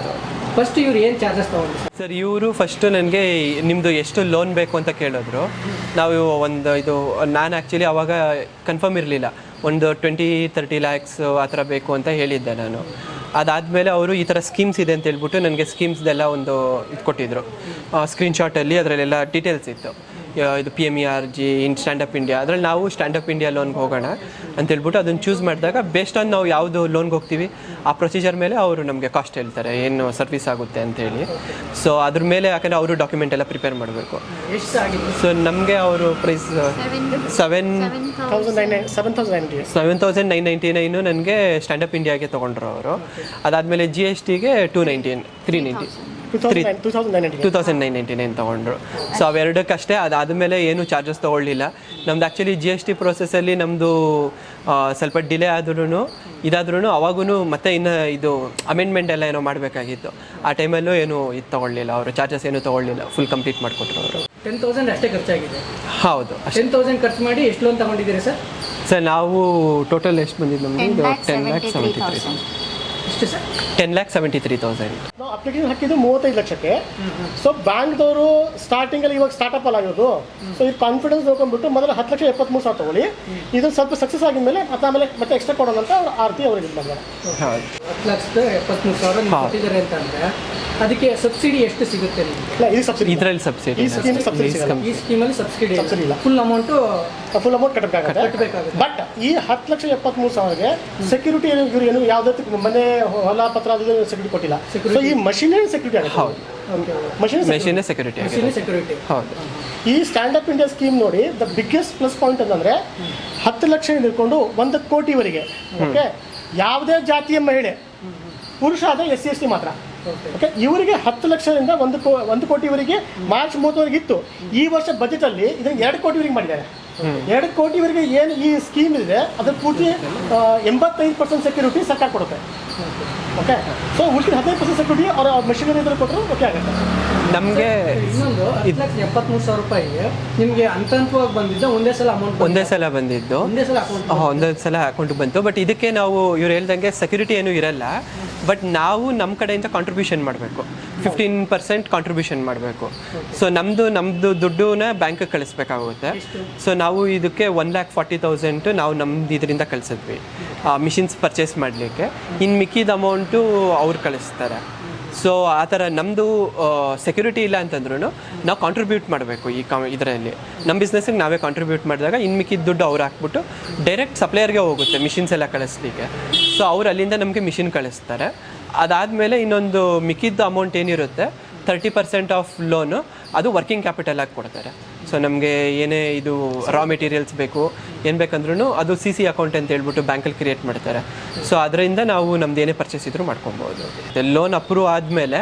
ಫಸ್ಟ್ ಇವ್ರು ಏನು ಚಾರ್ಜಸ್ ತೊಗೊಂಡ್ರು? ಸರ್ ಸರ್ ಇವರು ಫಸ್ಟು ನನಗೆ ನಿಮ್ಮದು ಎಷ್ಟು ಲೋನ್ ಬೇಕು ಅಂತ ಕೇಳಿದ್ರು. ನಾವು ಒಂದು ಇದು, ನಾನು ಆ್ಯಕ್ಚುಲಿ ಅವಾಗ ಕನ್ಫರ್ಮ್ ಇರಲಿಲ್ಲ. ಒಂದು ಟ್ವೆಂಟಿ ತರ್ಟಿ ಲ್ಯಾಕ್ಸ್ ಆ ಥರ ಬೇಕು ಅಂತ ಹೇಳಿದ್ದೆ ನಾನು. ಅದಾದಮೇಲೆ ಅವರು ಈ ಥರ ಸ್ಕೀಮ್ಸ್ ಇದೆ ಅಂತ ಹೇಳ್ಬಿಟ್ಟು ನನಗೆ ಸ್ಕೀಮ್ಸ್ದೆಲ್ಲ ಒಂದು ಇದು ಕೊಟ್ಟಿದ್ದರು ಸ್ಕ್ರೀನ್ಶಾಟಲ್ಲಿ ಅದರಲ್ಲೆಲ್ಲ ಡೀಟೇಲ್ಸ್ ಇತ್ತು. ಇದು P M E R G in stand up India ಅದರಲ್ಲಿ ನಾವು ಸ್ಟ್ಯಾಂಡಪ್ ಇಂಡಿಯಾ ಲೋನ್ಗೆ ಹೋಗೋಣ ಅಂತ ಹೇಳ್ಬಿಟ್ಟು ಅದನ್ನು ಚೂಸ್ ಮಾಡಿದಾಗ ಬೇಸ್ಡ್ ಆನ್ ನಾವು ಯಾವುದು ಲೋನ್ಗೆ ಹೋಗ್ತೀವಿ, ಆ ಪ್ರೊಸೀಜರ್ ಮೇಲೆ ಅವರು ನಮಗೆ ಕಾಸ್ಟ್ ಹೇಳ್ತಾರೆ, ಏನು ಸರ್ವಿಸ್ ಆಗುತ್ತೆ ಅಂತ ಹೇಳಿ. ಸೊ ಅದ್ರ ಮೇಲೆ ಯಾಕಂದರೆ ಅವರು ಡಾಕ್ಯುಮೆಂಟ್ ಎಲ್ಲ ಪ್ರಿಪೇರ್ ಮಾಡಬೇಕು. ಸೊ ನಮಗೆ ಅವರು price seven seven thousand nine ninety nine ನನಗೆ ಸ್ಟ್ಯಾಂಡಪ್ ಇಂಡಿಯಾಗೆ ತೊಗೊಂಡ್ರು ಅವರು. ಅದಾದಮೇಲೆ ಜಿ ಎಸ್ ಟಿಗೆ two ninety three ninety two thousand nine ninety nine ತೊಗೊಂಡ್ರು. ಸೊ ಅವೆರಡಕ್ಕಷ್ಟೇ ಅದಾದಮೇಲೆ ಏನು ಚಾರ್ಜಸ್ ತೊಗೊಳ್ಳಿಲ್ಲ. ನಮ್ದು ಆಕ್ಚುಲಿ ಜಿ ಎಸ್ ಟಿ ಪ್ರೊಸೆಸಲ್ಲಿ ನಮ್ಮದು ಸ್ವಲ್ಪ ಡಿಲೇ ಆದ್ರೂ ಇದಾದ್ರೂ ಅವಾಗೂ ಮತ್ತೆ ಇನ್ನು ಇದು ಅಮೆಂಡ್ಮೆಂಟ್ ಎಲ್ಲ ಏನೋ ಮಾಡಬೇಕಾಗಿತ್ತು. ಆ ಟೈಮಲ್ಲೂ ಏನು ಇದು ತಗೊಳ್ಳಿಲ್ಲ ಅವರು ಚಾರ್ಜಸ್ ಏನು ತಗೊಳ್ಳಿಲ್ಲ ಫುಲ್ ಕಂಪ್ಲೀಟ್ ಮಾಡಿಕೊಟ್ರು ಅವರು ಟೆನ್ ತೌಸಂಡ್ ಅಷ್ಟೇ ಖರ್ಚಾಗಿದೆ. ಹೌದು ಟೆನ್ ತೌಸಂಡ್ ಖರ್ಚು ಮಾಡಿ ಎಷ್ಟು ಲೋನ್ ತಗೊಂಡಿದ್ದೀರಿ ಸರ್? ಸರ್ ನಾವು ಟೋಟಲ್ ಎಷ್ಟು ಬಂದಿದ್ದು ನಮಗೆ ಟೆನ್ ಲ್ಯಾಕ್ ಸೆವೆಂಟಿ ತ್ರೀ ಎಷ್ಟು sir? Ten lakh seventy three thousand ನಾವು ಅಪ್ಲಿಕೇಶನ್ ಹಾಕಿದ್ದು ಮೂವತ್ತೈದು ಲಕ್ಷಕ್ಕೆ. ಸೊ ಬ್ಯಾಂಕ್ದವರು ಸ್ಟಾರ್ಟಿಂಗಲ್ಲಿ ಇವಾಗ ಸ್ಟಾರ್ಟಪ್ ಅಲ್ಲ ಆಗಿರೋದು. ಸೊ ಇದು ಕಾನ್ಫಿಡೆನ್ಸ್ ನೋಡ್ಕೊಂಡ್ಬಿಟ್ಟು ಮೊದಲು ಹತ್ತು ಲಕ್ಷ ಎಪ್ಪತ್ತ್ಮೂರು ಸಾವಿರ ತಗೊಳ್ಳಿ. ಇದು ಸ್ವಲ್ಪ ಸಕ್ಸಸ್ ಆಗಿದ್ಮೇಲೆ ಮತ್ತೆ ಆಮೇಲೆ ಮತ್ತೆ ಎಕ್ಸ್ಟ್ರಾ ಕೊಡೋಣ ಅಂತ ಅವ್ರು ಆರ್ತಿ ಅವ್ರಿಗೆ ಇದು ಮಾಡಿದ್ದಾರೆ. ಹೌದು ಹತ್ತು ಲಕ್ಷದ ಎಪ್ಪತ್ತ್ಮೂರು ಸಾವಿರ ನೀವು ಕೊಟ್ಟಿದ್ದಾರೆ ಅಂತಂದ್ರೆ ಅದಕ್ಕೆ ಸಬ್ಸಿಡಿ ಎಷ್ಟು ಸಿಗುತ್ತೆ ನಿಮಗೆ? ಇಲ್ಲ ಇದು ಸಬ್ಸಿಡಿ ಇದರಲ್ಲಿ ಸಬ್ಸಿಡಿ ಈ ಸ್ಕೀಮ್ ಸಬ್ಸಿಡಿ ಸಿಗಲ್ಲ. ಈ ಸ್ಕೀಮಲ್ಲಿ ಸಬ್ಸಿಡಿ Subsidy ಇಲ್ಲ. ಫುಲ್ ಅಮೌಂಟು ಫುಲ್ ಅಮೌಂಟ್ ಕಟ್ಟಬೇಕಾಗುತ್ತೆ ಬಟ್ ಈ ಹತ್ತು ಲಕ್ಷ ಎಪ್ಪತ್ಮೂರು ಸಾವಿರಗೆ ಸೆಕ್ಯೂರಿಟಿ ಏನು ಇವರು ಏನು ಯಾವುದೇ ಮನೆ ಹೊಲ ಪತ್ರ ಅದು ಸೆಕ್ಯೂರಿಟಿ ಕೊಟ್ಟಿಲ್ಲ. ಸೊ ಈ ಮಷಿನೇ ಸೆಕ್ಯೂರಿಟಿ ಆಗುತ್ತೆ? ಹೌದು. ಮಷಿನ್ ಸೆಕ್ಯೂರಿಟಿ ಆಗಿದೆ? ಸೆಕ್ಯೂರಿಟಿ ಹೌದು. ಈ ಸ್ಟ್ಯಾಂಡ್ ಅಪ್ ಇಂಡಿಯಾ ಸ್ಕೀಮ್ ನೋಡಿ ದ ಬಿಗ್ಗೆಸ್ಟ್ ಪ್ಲಸ್ ಪಾಯಿಂಟ್ ಅಂತಂದ್ರೆ ಹತ್ತು ಲಕ್ಷ ಹಿಡ್ಕೊಂಡು ಒಂದು ಕೋಟಿವರೆಗೆ ಓಕೆ ಯಾವುದೇ ಜಾತಿಯ ಮಹಿಳೆ ಪುರುಷ ಆದ ಎಸ್ ಸಿ ಎಸ್ ಟಿ ಮಾತ್ರ. ಓಕೆ ಇವರಿಗೆ ಹತ್ತು ಲಕ್ಷದಿಂದ ಒಂದು ಕೋ ಒಂದು ಕೋಟಿವರೆಗೆ ಮಾರ್ಚ್ ಮೂವತ್ತವರೆಗೆ ಇತ್ತು. ಈ ವರ್ಷ ಬಜೆಟ್ ಅಲ್ಲಿ ಇದನ್ನ ಎರಡು ಕೋಟಿವರೆಗೆ ಮಾಡಿದ್ದಾರೆ. ಎರಡು ಕೋಟಿವರೆಗೆ ಏನು ಈ ಸ್ಕೀಮ್ ಇದೆ ಅದ್ರ ಪೂರ್ತಿ ಎಂಬತ್ತೈದು ಪರ್ಸೆಂಟ್ ಸೆಕ್ಯೂರಿಟಿ ಸರ್ಕಾರ ಕೊಡುತ್ತೆ. ಓಕೆ ಸೊ ಉಳಿದ ಹದಿನೈದು ಪರ್ಸೆಂಟ್ ಸೆಕ್ಯೂರಿಟಿ ಅವರ ಮೆಷಿನರಿ ಇದ್ರೆ ಕೊಟ್ಟರು ಓಕೆ ಆಗುತ್ತೆ. ನಮಗೆ ಇನ್ನೊಂದು ಹತ್ತು ಲಕ್ಷ ಎಪ್ಪತ್ಮೂರು ಸಾವಿರ ರೂಪಾಯಿ ನಿಮಗೆ ಅಂತಂತವಾಗಿ ಬಂದಿದ್ದು ಒಂದೇ ಸಲ ಅಮೌಂಟ್ ಒಂದೇ ಸಲ ಬಂದಿದ್ದು. ಒಂದೇ ಸಲ ಅಕೌಂಟ್ ಒಂದೊಂದು ಒಂದೇ ಸಲ ಅಕೌಂಟ್ ಬಂತು. ಬಟ್ ಇದಕ್ಕೆ ನಾವು ಇವ್ರು ಹೇಳ್ದಂಗೆ ಸೆಕ್ಯೂರಿಟಿ ಏನೂ ಇರಲ್ಲ. ಬಟ್ ನಾವು ನಮ್ಮ ಕಡೆಯಿಂದ ಕಾಂಟ್ರಿಬ್ಯೂಷನ್ ಮಾಡಬೇಕು. ಫಿಫ್ಟೀನ್ ಪರ್ಸೆಂಟ್ ಕಾಂಟ್ರಿಬ್ಯೂಷನ್ ಮಾಡಬೇಕು. ಸೊ ನಮ್ಮದು ನಮ್ಮದು ದುಡ್ಡನ್ನ ಬ್ಯಾಂಕಿಗೆ ಕಳಿಸ್ಬೇಕಾಗುತ್ತೆ. ಸೊ ನಾವು ಇದಕ್ಕೆ ಒನ್ ಲ್ಯಾಕ್ ಫಾರ್ಟಿ ತೌಸಂಡ್ ನಾವು ನಮ್ದು ಇದರಿಂದ ಕಳಿಸಿದ್ವಿ. ಮಿಷಿನ್ಸ್ ಪರ್ಚೇಸ್ ಮಾಡಲಿಕ್ಕೆ. ಇನ್ನು ಮಿಕ್ಕಿದ ಅಮೌಂಟು ಅವ್ರು ಕಳಿಸ್ತಾರೆ. ಸೊ ಆ ಥರ ನಮ್ಮದು ಸೆಕ್ಯೂರಿಟಿ ಇಲ್ಲ ಅಂತಂದ್ರೂ ನಾವು ಕಾಂಟ್ರಿಬ್ಯೂಟ್ ಮಾಡಬೇಕು ಈ ಕಾ, ಇದರಲ್ಲಿ. ನಮ್ಮ ಬಿಸ್ನೆಸ್ಸಿಗೆ ನಾವೇ ಕಾಂಟ್ರಿಬ್ಯೂಟ್ ಮಾಡಿದಾಗ ಇನ್ನು ಮಿಕ್ಕಿದ ದುಡ್ಡು ಅವ್ರು ಹಾಕ್ಬಿಟ್ಟು ಡೈರೆಕ್ಟ್ ಸಪ್ಲೈಯರ್ಗೆ ಹೋಗುತ್ತೆ ಮಿಷಿನ್ಸ್ ಎಲ್ಲ ಕಳಿಸ್ಲಿಕ್ಕೆ. ಸೊ ಅವ್ರು ಅಲ್ಲಿಂದ ನಮಗೆ ಮಿಷಿನ್ ಕಳಿಸ್ತಾರೆ. ಅದಾದಮೇಲೆ ಇನ್ನೊಂದು ಮಿಕ್ಕಿದ್ದು ಅಮೌಂಟ್ ಏನಿರುತ್ತೆ ತರ್ಟಿ ಪರ್ಸೆಂಟ್ ಆಫ್ ಲೋನು ಅದು ವರ್ಕಿಂಗ್ ಕ್ಯಾಪಿಟಲ್ ಆಗಿ ಕೊಡ್ತಾರೆ. ಸೊ ನಮಗೆ ಏನೇ ಇದು ರಾ ಮೆಟೀರಿಯಲ್ಸ್ ಬೇಕು, ಏನು ಬೇಕಂದ್ರೂ ಅದು ಸಿ ಸಿ ಅಕೌಂಟ್ ಅಂತ ಹೇಳ್ಬಿಟ್ಟು ಬ್ಯಾಂಕಲ್ಲಿ ಕ್ರಿಯೇಟ್ ಮಾಡ್ತಾರೆ. ಸೊ ಅದರಿಂದ ನಾವು ನಮ್ದು ಏನೇ ಪರ್ಚೇಸ್ ಇದ್ರೂ ಮಾಡ್ಕೊಬೋದು. ಲೋನ್ ಅಪ್ರೂವ್ ಆದಮೇಲೆ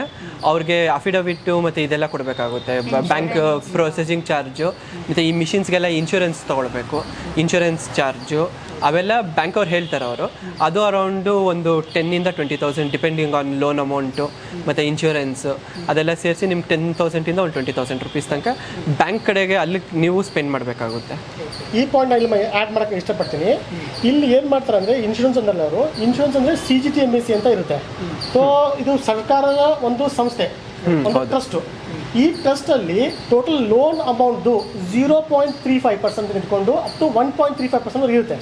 ಅವ್ರಿಗೆ ಅಫಿಡವಿಟ್ಟು ಮತ್ತು ಇದೆಲ್ಲ ಕೊಡಬೇಕಾಗುತ್ತೆ. ಬ್ಯಾಂಕ್ ಪ್ರೊಸೆಸಿಂಗ್ ಚಾರ್ಜು ಮತ್ತು ಈ ಮಿಷಿನ್ಸ್ಗೆಲ್ಲ ಇನ್ಶೂರೆನ್ಸ್ ತೊಗೊಳ್ಬೇಕು. ಇನ್ಶೂರೆನ್ಸ್ ಚಾರ್ಜು ಅವೆಲ್ಲ ಬ್ಯಾಂಕ್ ಅವ್ರು ಹೇಳ್ತಾರೆ ಅವರು. ಅದು ಅರೌಂಡು ಒಂದು ಟೆನ್ನಿಂದ twenty thousand depending on loan amount ಮತ್ತು ಇನ್ಶೂರೆನ್ಸು ಅದೆಲ್ಲ ಸೇರಿಸಿ ನಿಮ್ಗೆ ಟೆನ್ ತೌಸಂಡಿಂದ ಒಂದು ಟ್ವೆಂಟಿ ತೌಸಂಡ್ ರುಪೀಸ್ ತನಕ ಬ್ಯಾಂಕ್ ಕಡೆಗೆ ಅಲ್ಲಿ ನೀವು ಸ್ಪೆಂಡ್ ಮಾಡಬೇಕಾಗುತ್ತೆ. ಈ ಪಾಯಿಂಟ್ ಇಲ್ಲಿ ಆ್ಯಡ್ ಮಾಡೋಕ್ಕೆ ಇಷ್ಟಪಡ್ತೀನಿ. ಇಲ್ಲಿ ಏನು ಮಾಡ್ತಾರೆ ಅಂದರೆ ಇನ್ಶೂರೆನ್ಸ್ ಅಂದ್ರೆ ಅವರು ಇನ್ಶೂರೆನ್ಸ್ ಅಂದರೆ C G T M S C ಅಂತ ಇರುತ್ತೆ. ಸೊ ಇದು ಸರ್ಕಾರದ ಒಂದು ಸಂಸ್ಥೆ ಒಂದು ಟ್ರಸ್ಟ್ ಈ ಟ್ರಸ್ಟಲ್ಲಿ total loan ಅಮೌಂಟ್ದು zero point three five percent ಇಟ್ಕೊಂಡು up to one point three five percent ಇರುತ್ತೆ.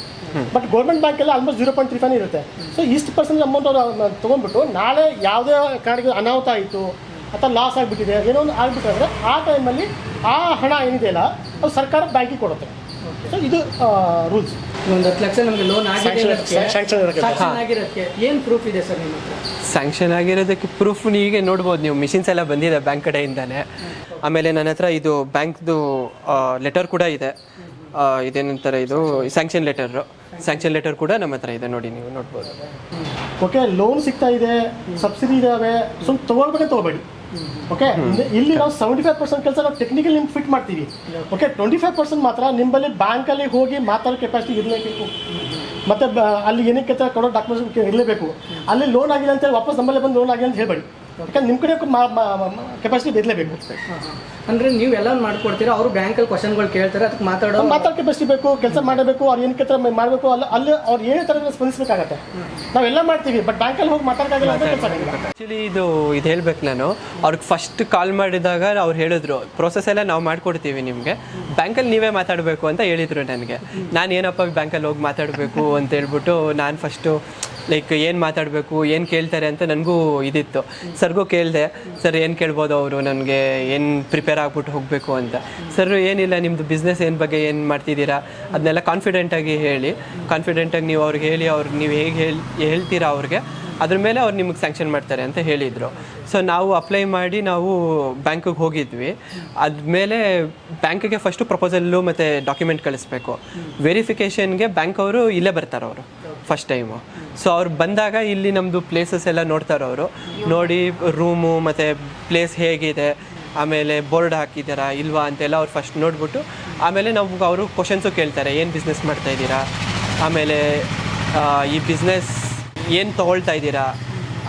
ಬಟ್ ಗೌರ್ಮೆಂಟ್ ಬ್ಯಾಂಕಲ್ಲಿ almost zero point three five ಇರುತ್ತೆ. ಸೊ ಇಷ್ಟು ಪರ್ಸೆಂಟ್ ಅಮೌಂಟ್ ಅವರು ತೊಗೊಂಡ್ಬಿಟ್ಟು ನಾಳೆ ಯಾವುದೇ ಕಾರಣಕ್ಕೆ ಅನಾಹುತ ಆಯಿತು ಅಥವಾ ಲಾಸ್ ಆಗಿಬಿಟ್ಟಿದೆ ಏನೋ ಒಂದು ಆಗಿಬಿಟ್ರೆ ಅಂದರೆ ಆ ಟೈಮಲ್ಲಿ ಆ ಹಣ ಏನಿದೆಯಲ್ಲ ಅದು ಸರ್ಕಾರ ಬ್ಯಾಂಕಿಗೆ ಕೊಡುತ್ತೆ. ಸೊ ಇದು ರೂಲ್ಸ್ ಒಂದು ಹತ್ತು ಲಕ್ಷ ನಮಗೆ ಲೋನ್ ಆಗಿದೆ Sanction- ಅನ್ನೋದಕ್ಕೆ- sanction ಇರೋಕ್ಕೆ. sanction ಆಗಿರೋದಕ್ಕೆ ಏನು ಪ್ರೂಫ್ ಇದೆ ಸರ್ ನಿಮ್ಮ ಹತ್ರ? ಸ್ಯಾಂಕ್ಷನ್ ಆಗಿರೋದಕ್ಕೆ ಪ್ರೂಫ್ ಈಗ ನೋಡ್ಬೋದು ನೀವು ಮಿಷಿನ್ಸ್ ಎಲ್ಲ ಬಂದಿದೆ ಬ್ಯಾಂಕ್ ಕಡೆಯಿಂದಾನೆ. ಆಮೇಲೆ ನನ್ನ ಹತ್ರ ಇದು ಬ್ಯಾಂಕ್ದು ಲೆಟರ್ ಕೂಡ ಇದೆ. ಇದೇನಂತಾರೆ ಇದು ಸ್ಯಾಂಕ್ಷನ್ ಲೆಟರ್ ಸ್ಯಾಂಕ್ಷನ್ ಲೆಟರ್ ಕೂಡ ನಮ್ಮ ಹತ್ರ ಇದೆ. ನೋಡಿ ನೀವು ನೋಡ್ಬೋದು. ಓಕೆ ಲೋನ್ ಸಿಗ್ತಾ ಇದೆ ಸಬ್ಸಿಡಿ ಇದಾವೆ ಸ್ವಲ್ಪ ತೊಗೊಳ್ಬೇಕಂತ ತೊಗೋಬೇಡಿ ಓಕೆ ಇಲ್ಲಿ ನಾವು ಸೆವೆಂಟಿ ಫೈವ್ ಪರ್ಸೆಂಟ್ ಕೆಲಸ ನಾವು ಟೆಕ್ನಿಕಲ್ ನಿಮ್ಗೆ ಫಿಟ್ ಮಾಡ್ತೀವಿ. ಓಕೆ ಟ್ವೆಂಟಿ ಫೈವ್ ಪರ್ಸೆಂಟ್ ಮಾತ್ರ ನಿಮ್ಮಲ್ಲಿ ಬ್ಯಾಂಕಲ್ಲಿ ಹೋಗಿ ಮಾತಾಡೋ ಕೆಪಾಸಿಟಿ ಇರಲೇಬೇಕು ಮತ್ತು ಅಲ್ಲಿ ಏನಕ್ಕೆ ಕೊಡೋ ಡಾಕ್ಯುಮೆಂಟ್ಸ್ ಇರಲೇಬೇಕು. ಅಲ್ಲಿ ಲೋನ್ ಆಗಿಲ್ಲ ಅಂತ ವಾಪಸ್ ನಮ್ಮಲ್ಲೇ ಬಂದು ಲೋನ್ ಆಗಿದೆ ಅಂತ ಹೇಳ್ಬೇಡಿ. ಯಾಕಂದ್ರೆ ನಿಮ್ಮ ಕಡೆ ಕೆಪಾಸಿಟಿ ಬೇಕು ಅಂದ್ರೆ ನೀವು ಎಲ್ಲ ಮಾಡ್ಕೊಡ್ತೀರಾ? ಅವರು ಬ್ಯಾಂಕಲ್ಲಿ ಕ್ವಶನ್ಗಳು ಕೇಳ್ತಾರೆ ಅದಕ್ಕೆ ಮಾತಾಡೋ ಮಾತಾಡೋ ಕೆಪಾಸಿಟಿ ಬೇಕು ಕೆಲಸ ಮಾಡಬೇಕು ಅವ್ರು ಏನಕ್ಕೆ ಹತ್ರ ಮಾಡಬೇಕು ಅಲ್ಲ ಅಲ್ಲಿ ಅವ್ರು ಏನೇ ಥರ ಸ್ಪಂದಿಸಬೇಕಾಗತ್ತೆ. ನಾವೆಲ್ಲ ಮಾಡ್ತೀವಿ ಬಟ್ ಬ್ಯಾಂಕಲ್ಲಿ ಹೋಗಿ ಮಾತಾಡೋಕ್ಕಾಗಲ್ಲ ಅಂದರೆ ಕೆಲಸ ಆ್ಯಕ್ಚುಲಿ ಇದು ಇದು ಹೇಳ್ಬೇಕು ನಾನು. ಅವ್ರಿಗೆ ಫಸ್ಟ್ ಕಾಲ್ ಮಾಡಿದಾಗ ಅವ್ರು ಹೇಳಿದ್ರು ಪ್ರೊಸೆಸ್ ಎಲ್ಲ ನಾವು ಮಾಡ್ಕೊಡ್ತೀವಿ ನಿಮಗೆ. ಬ್ಯಾಂಕಲ್ಲಿ ನೀವೇ ಮಾತಾಡಬೇಕು ಅಂತ ಹೇಳಿದ್ರು ನನಗೆ. ನಾನು ಏನಪ್ಪ ಬ್ಯಾಂಕಲ್ಲಿ ಹೋಗಿ ಮಾತಾಡಬೇಕು ಅಂತ ಹೇಳ್ಬಿಟ್ಟು ನಾನು ಫಸ್ಟು ಲೈಕ್ ಏನು ಮಾತಾಡಬೇಕು, ಏನು ಕೇಳ್ತಾರೆ ಅಂತ ನನಗೂ ಇದಿತ್ತು. ಸರ್ಗೂ ಕೇಳಿದೆ ಸರ್ ಏನು ಕೇಳ್ಬೋದು ಅವರು? ನನಗೆ ಏನು ಪ್ರಿಪೇರ್ ಆಗ್ಬಿಟ್ಟು ಹೋಗಬೇಕು ಅಂತ. ಸರ್ ಏನಿಲ್ಲ ನಿಮ್ಮದು ಬಿಸ್ನೆಸ್ ಏನು ಬಗ್ಗೆ ಏನು ಮಾಡ್ತಿದ್ದೀರಾ? ಅದನ್ನೆಲ್ಲ ಕಾನ್ಫಿಡೆಂಟಾಗಿ ಹೇಳಿ. ಕಾನ್ಫಿಡೆಂಟಾಗಿ ನೀವು ಅವ್ರಿಗೆ ಹೇಳಿ ಅವ್ರಿಗೆ ನೀವು ಹೇಗೆ ಹೇಳಿ, ಹೇಳ್ತೀರಾ ಅವ್ರಿಗೆ? ಅದ್ರ ಮೇಲೆ ಅವ್ರು ನಿಮಗೆ ಸ್ಯಾಂಕ್ಷನ್ ಮಾಡ್ತಾರೆ ಅಂತ ಹೇಳಿದರು. ಸೊ ನಾವು ಅಪ್ಲೈ ಮಾಡಿ ನಾವು ಬ್ಯಾಂಕಿಗೆ ಹೋಗಿದ್ವಿ. ಅದ್ಮೇಲೆ ಬ್ಯಾಂಕಿಗೆ ಫಸ್ಟು ಪ್ರಪೋಸಲ್ಲು ಮತ್ತು ಡಾಕ್ಯುಮೆಂಟ್ ಕಳಿಸ್ಬೇಕು. ವೆರಿಫಿಕೇಷನ್ಗೆ ಬ್ಯಾಂಕ್ ಅವರು ಇಲ್ಲೇ ಬರ್ತಾರೆ ಅವರು ಫಸ್ಟ್ ಟೈಮು ಸೊ ಅವ್ರು ಬಂದಾಗ ಇಲ್ಲಿ ನಮ್ಮದು ಪ್ಲೇಸಸ್ ಎಲ್ಲ ನೋಡ್ತಾರೆ ಅವರು. ನೋಡಿ ರೂಮು ಮತ್ತು ಪ್ಲೇಸ್ ಹೇಗಿದೆ, ಆಮೇಲೆ ಬೋರ್ಡ್ ಹಾಕಿದ್ದೀರಾ, ಇಲ್ವಾ ಅಂತೆಲ್ಲ ಅವ್ರು ಫಸ್ಟ್ ನೋಡ್ಬಿಟ್ಟು, ಆಮೇಲೆ ನಾವು ಅವರು ಕ್ವಶನ್ಸು ಕೇಳ್ತಾರೆ, ಏನು ಬಿಸ್ನೆಸ್ ಮಾಡ್ತಾ ಇದ್ದೀರಾ? ಆಮೇಲೆ ಈ ಬಿಸ್ನೆಸ್ ಏನು ತಗೊಳ್ತಾ ಇದ್ದೀರಾ?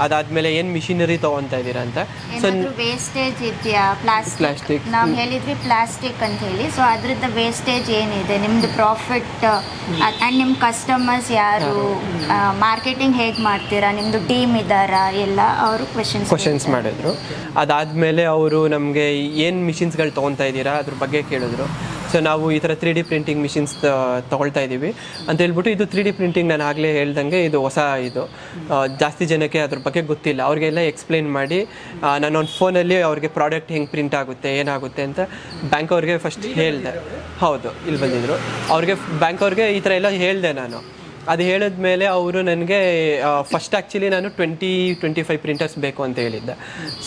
ಅದಾದ್ಮೇಲೆ ಏನು ಮಿಷಿನರಿ ತಗೊಂತಾ ಇದ್ದೀರಾ ಅಂತ? ಸೊ ವೇಸ್ಟೇಜ್ ಇದೆಯಾ? ಪ್ಲಾಸ್ಟಿಕ್ ಪ್ಲಾಸ್ಟಿಕ್ ನಾವು ಹೇಳಿದ್ವಿ ಪ್ಲಾಸ್ಟಿಕ್ ಅಂತ ಹೇಳಿ. ಸೊ ಅದ್ರದ್ದು ವೇಸ್ಟೇಜ್ ಏನಿದೆ? ನಿಮ್ದು ಪ್ರಾಫಿಟ್ ಅಂಡ್ ನಿಮ್ಮ ಕಸ್ಟಮರ್ಸ್ ಯಾರು? ಮಾರ್ಕೆಟಿಂಗ್ ಹೇಗ್ ಮಾಡ್ತೀರಾ? ನಿಮ್ದು ಟೀಮ್ ಇದ್ದಾರಾ? ಎಲ್ಲ ಅವರು ಕ್ವೆಶನ್ಸ್ ಕ್ವಶನ್ಸ್ ಮಾಡಿದ್ರು. ಅದಾದ್ಮೇಲೆ ಅವರು ನಮಗೆ ಏನು ಮಿಷಿನ್ಸ್ಗಳು ತೊಗೊತಾ ಇದ್ದೀರಾ? ಅದ್ರ ಬಗ್ಗೆ ಕೇಳಿದ್ರು. ಸೊ ನಾವು ಈ ಥರ ತ್ರೀ ಡಿ ಪ್ರಿಂಟಿಂಗ್ ಮಿಷಿನ್ಸ್ ತೊಗೊಳ್ತಾ ಇದ್ದೀವಿ. ಅಂತ ಹೇಳ್ಬಿಟ್ಟು ಇದು ತ್ರೀ ಡಿ ಪ್ರಿಂಟಿಂಗ್ ನಾನು ಆಗಲೇ ಹೇಳ್ದಂಗೆ ಇದು ಹೊಸ ಇದು. ಜಾಸ್ತಿ ಜನಕ್ಕೆ ಅದ್ರ ಬಗ್ಗೆ ಗೊತ್ತಿಲ್ಲ. ಅವ್ರಿಗೆಲ್ಲ ಎಕ್ಸ್ಪ್ಲೈನ್ ಮಾಡಿ ನಾನು ಒಂದು ಫೋನಲ್ಲಿ ಅವ್ರಿಗೆ ಪ್ರಾಡಕ್ಟ್ ಹೆಂಗೆ ಪ್ರಿಂಟ್ ಆಗುತ್ತೆ, ಏನಾಗುತ್ತೆ ಅಂತ ಬ್ಯಾಂಕ್ ಅವ್ರಿಗೆ ಫಸ್ಟ್ ಹೇಳಿದೆ. ಹೌದು, ಇಲ್ಲಿ ಬಂದಿದ್ರು. ಅವ್ರಿಗೆ ಬ್ಯಾಂಕ್ ಅವ್ರಿಗೆ ಈ ಥರ ಎಲ್ಲ ಹೇಳಿದೆ ನಾನು. ಅದು ಹೇಳಿದ್ಮೇಲೆ ಅವರು ನನಗೆ ಫಸ್ಟ್ ಆ್ಯಕ್ಚುಲಿ ನಾನು ಟ್ವೆಂಟಿ ಟ್ವೆಂಟಿ ಫೈವ್ ಪ್ರಿಂಟರ್ಸ್ ಬೇಕು ಅಂತ ಹೇಳಿದ್ದೆ.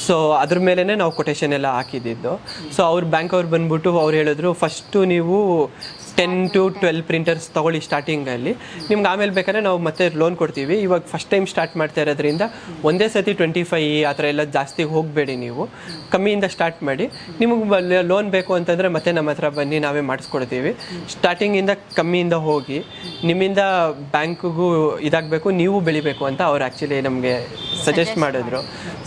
ಸೊ ಅದ್ರ ಮೇಲೇ ನಾವು ಕೊಟೇಶನ್ ಎಲ್ಲ ಹಾಕಿದ್ದಿದ್ದು ಸೊ ಅವ್ರು ಬ್ಯಾಂಕ್ ಅವ್ರು ಬಂದ್ಬಿಟ್ಟು ಅವ್ರು ಹೇಳಿದ್ರು ಫಸ್ಟು ನೀವು ಟೆನ್ ಟು ಟ್ವೆಲ್ ಪ್ರಿಂಟರ್ಸ್ ತೊಗೊಳ್ಳಿ ಸ್ಟಾರ್ಟಿಂಗಲ್ಲಿ ನಿಮ್ಗೆ ಆಮೇಲೆ ಬೇಕಾದ್ರೆ ನಾವು ಮತ್ತೆ ಲೋನ್ ಕೊಡ್ತೀವಿ. ಇವಾಗ ಫಸ್ಟ್ ಟೈಮ್ ಸ್ಟಾರ್ಟ್ ಮಾಡ್ತಾ ಇರೋದ್ರಿಂದ ಒಂದೇ ಸತಿ ಟ್ವೆಂಟಿ ಫೈ ಆ ಥರ ಎಲ್ಲ ಜಾಸ್ತಿ ಹೋಗಬೇಡಿ ನೀವು. ಕಮ್ಮಿಯಿಂದ ಸ್ಟಾರ್ಟ್ ಮಾಡಿ. ನಿಮಗೆ ಲೋನ್ ಬೇಕು ಅಂತಂದರೆ ಮತ್ತೆ ನಮ್ಮ ಹತ್ರ ಬನ್ನಿ ನಾವೇ ಮಾಡಿಸ್ಕೊಡ್ತೀವಿ. ಸ್ಟಾರ್ಟಿಂಗಿಂದ ಕಮ್ಮಿಯಿಂದ ಹೋಗಿ ನಿಮ್ಮಿಂದ ಬ್ಯಾಂಕ್ಗೂ ಇದಾಗಬೇಕು ನೀವು ಬೆಳಿಬೇಕು ಅಂತ ಅವ್ರು ಆ್ಯಕ್ಚುಲಿ ನಮಗೆ ಸಜೆಸ್ಟ್ ಮಾಡಿದ್ರು.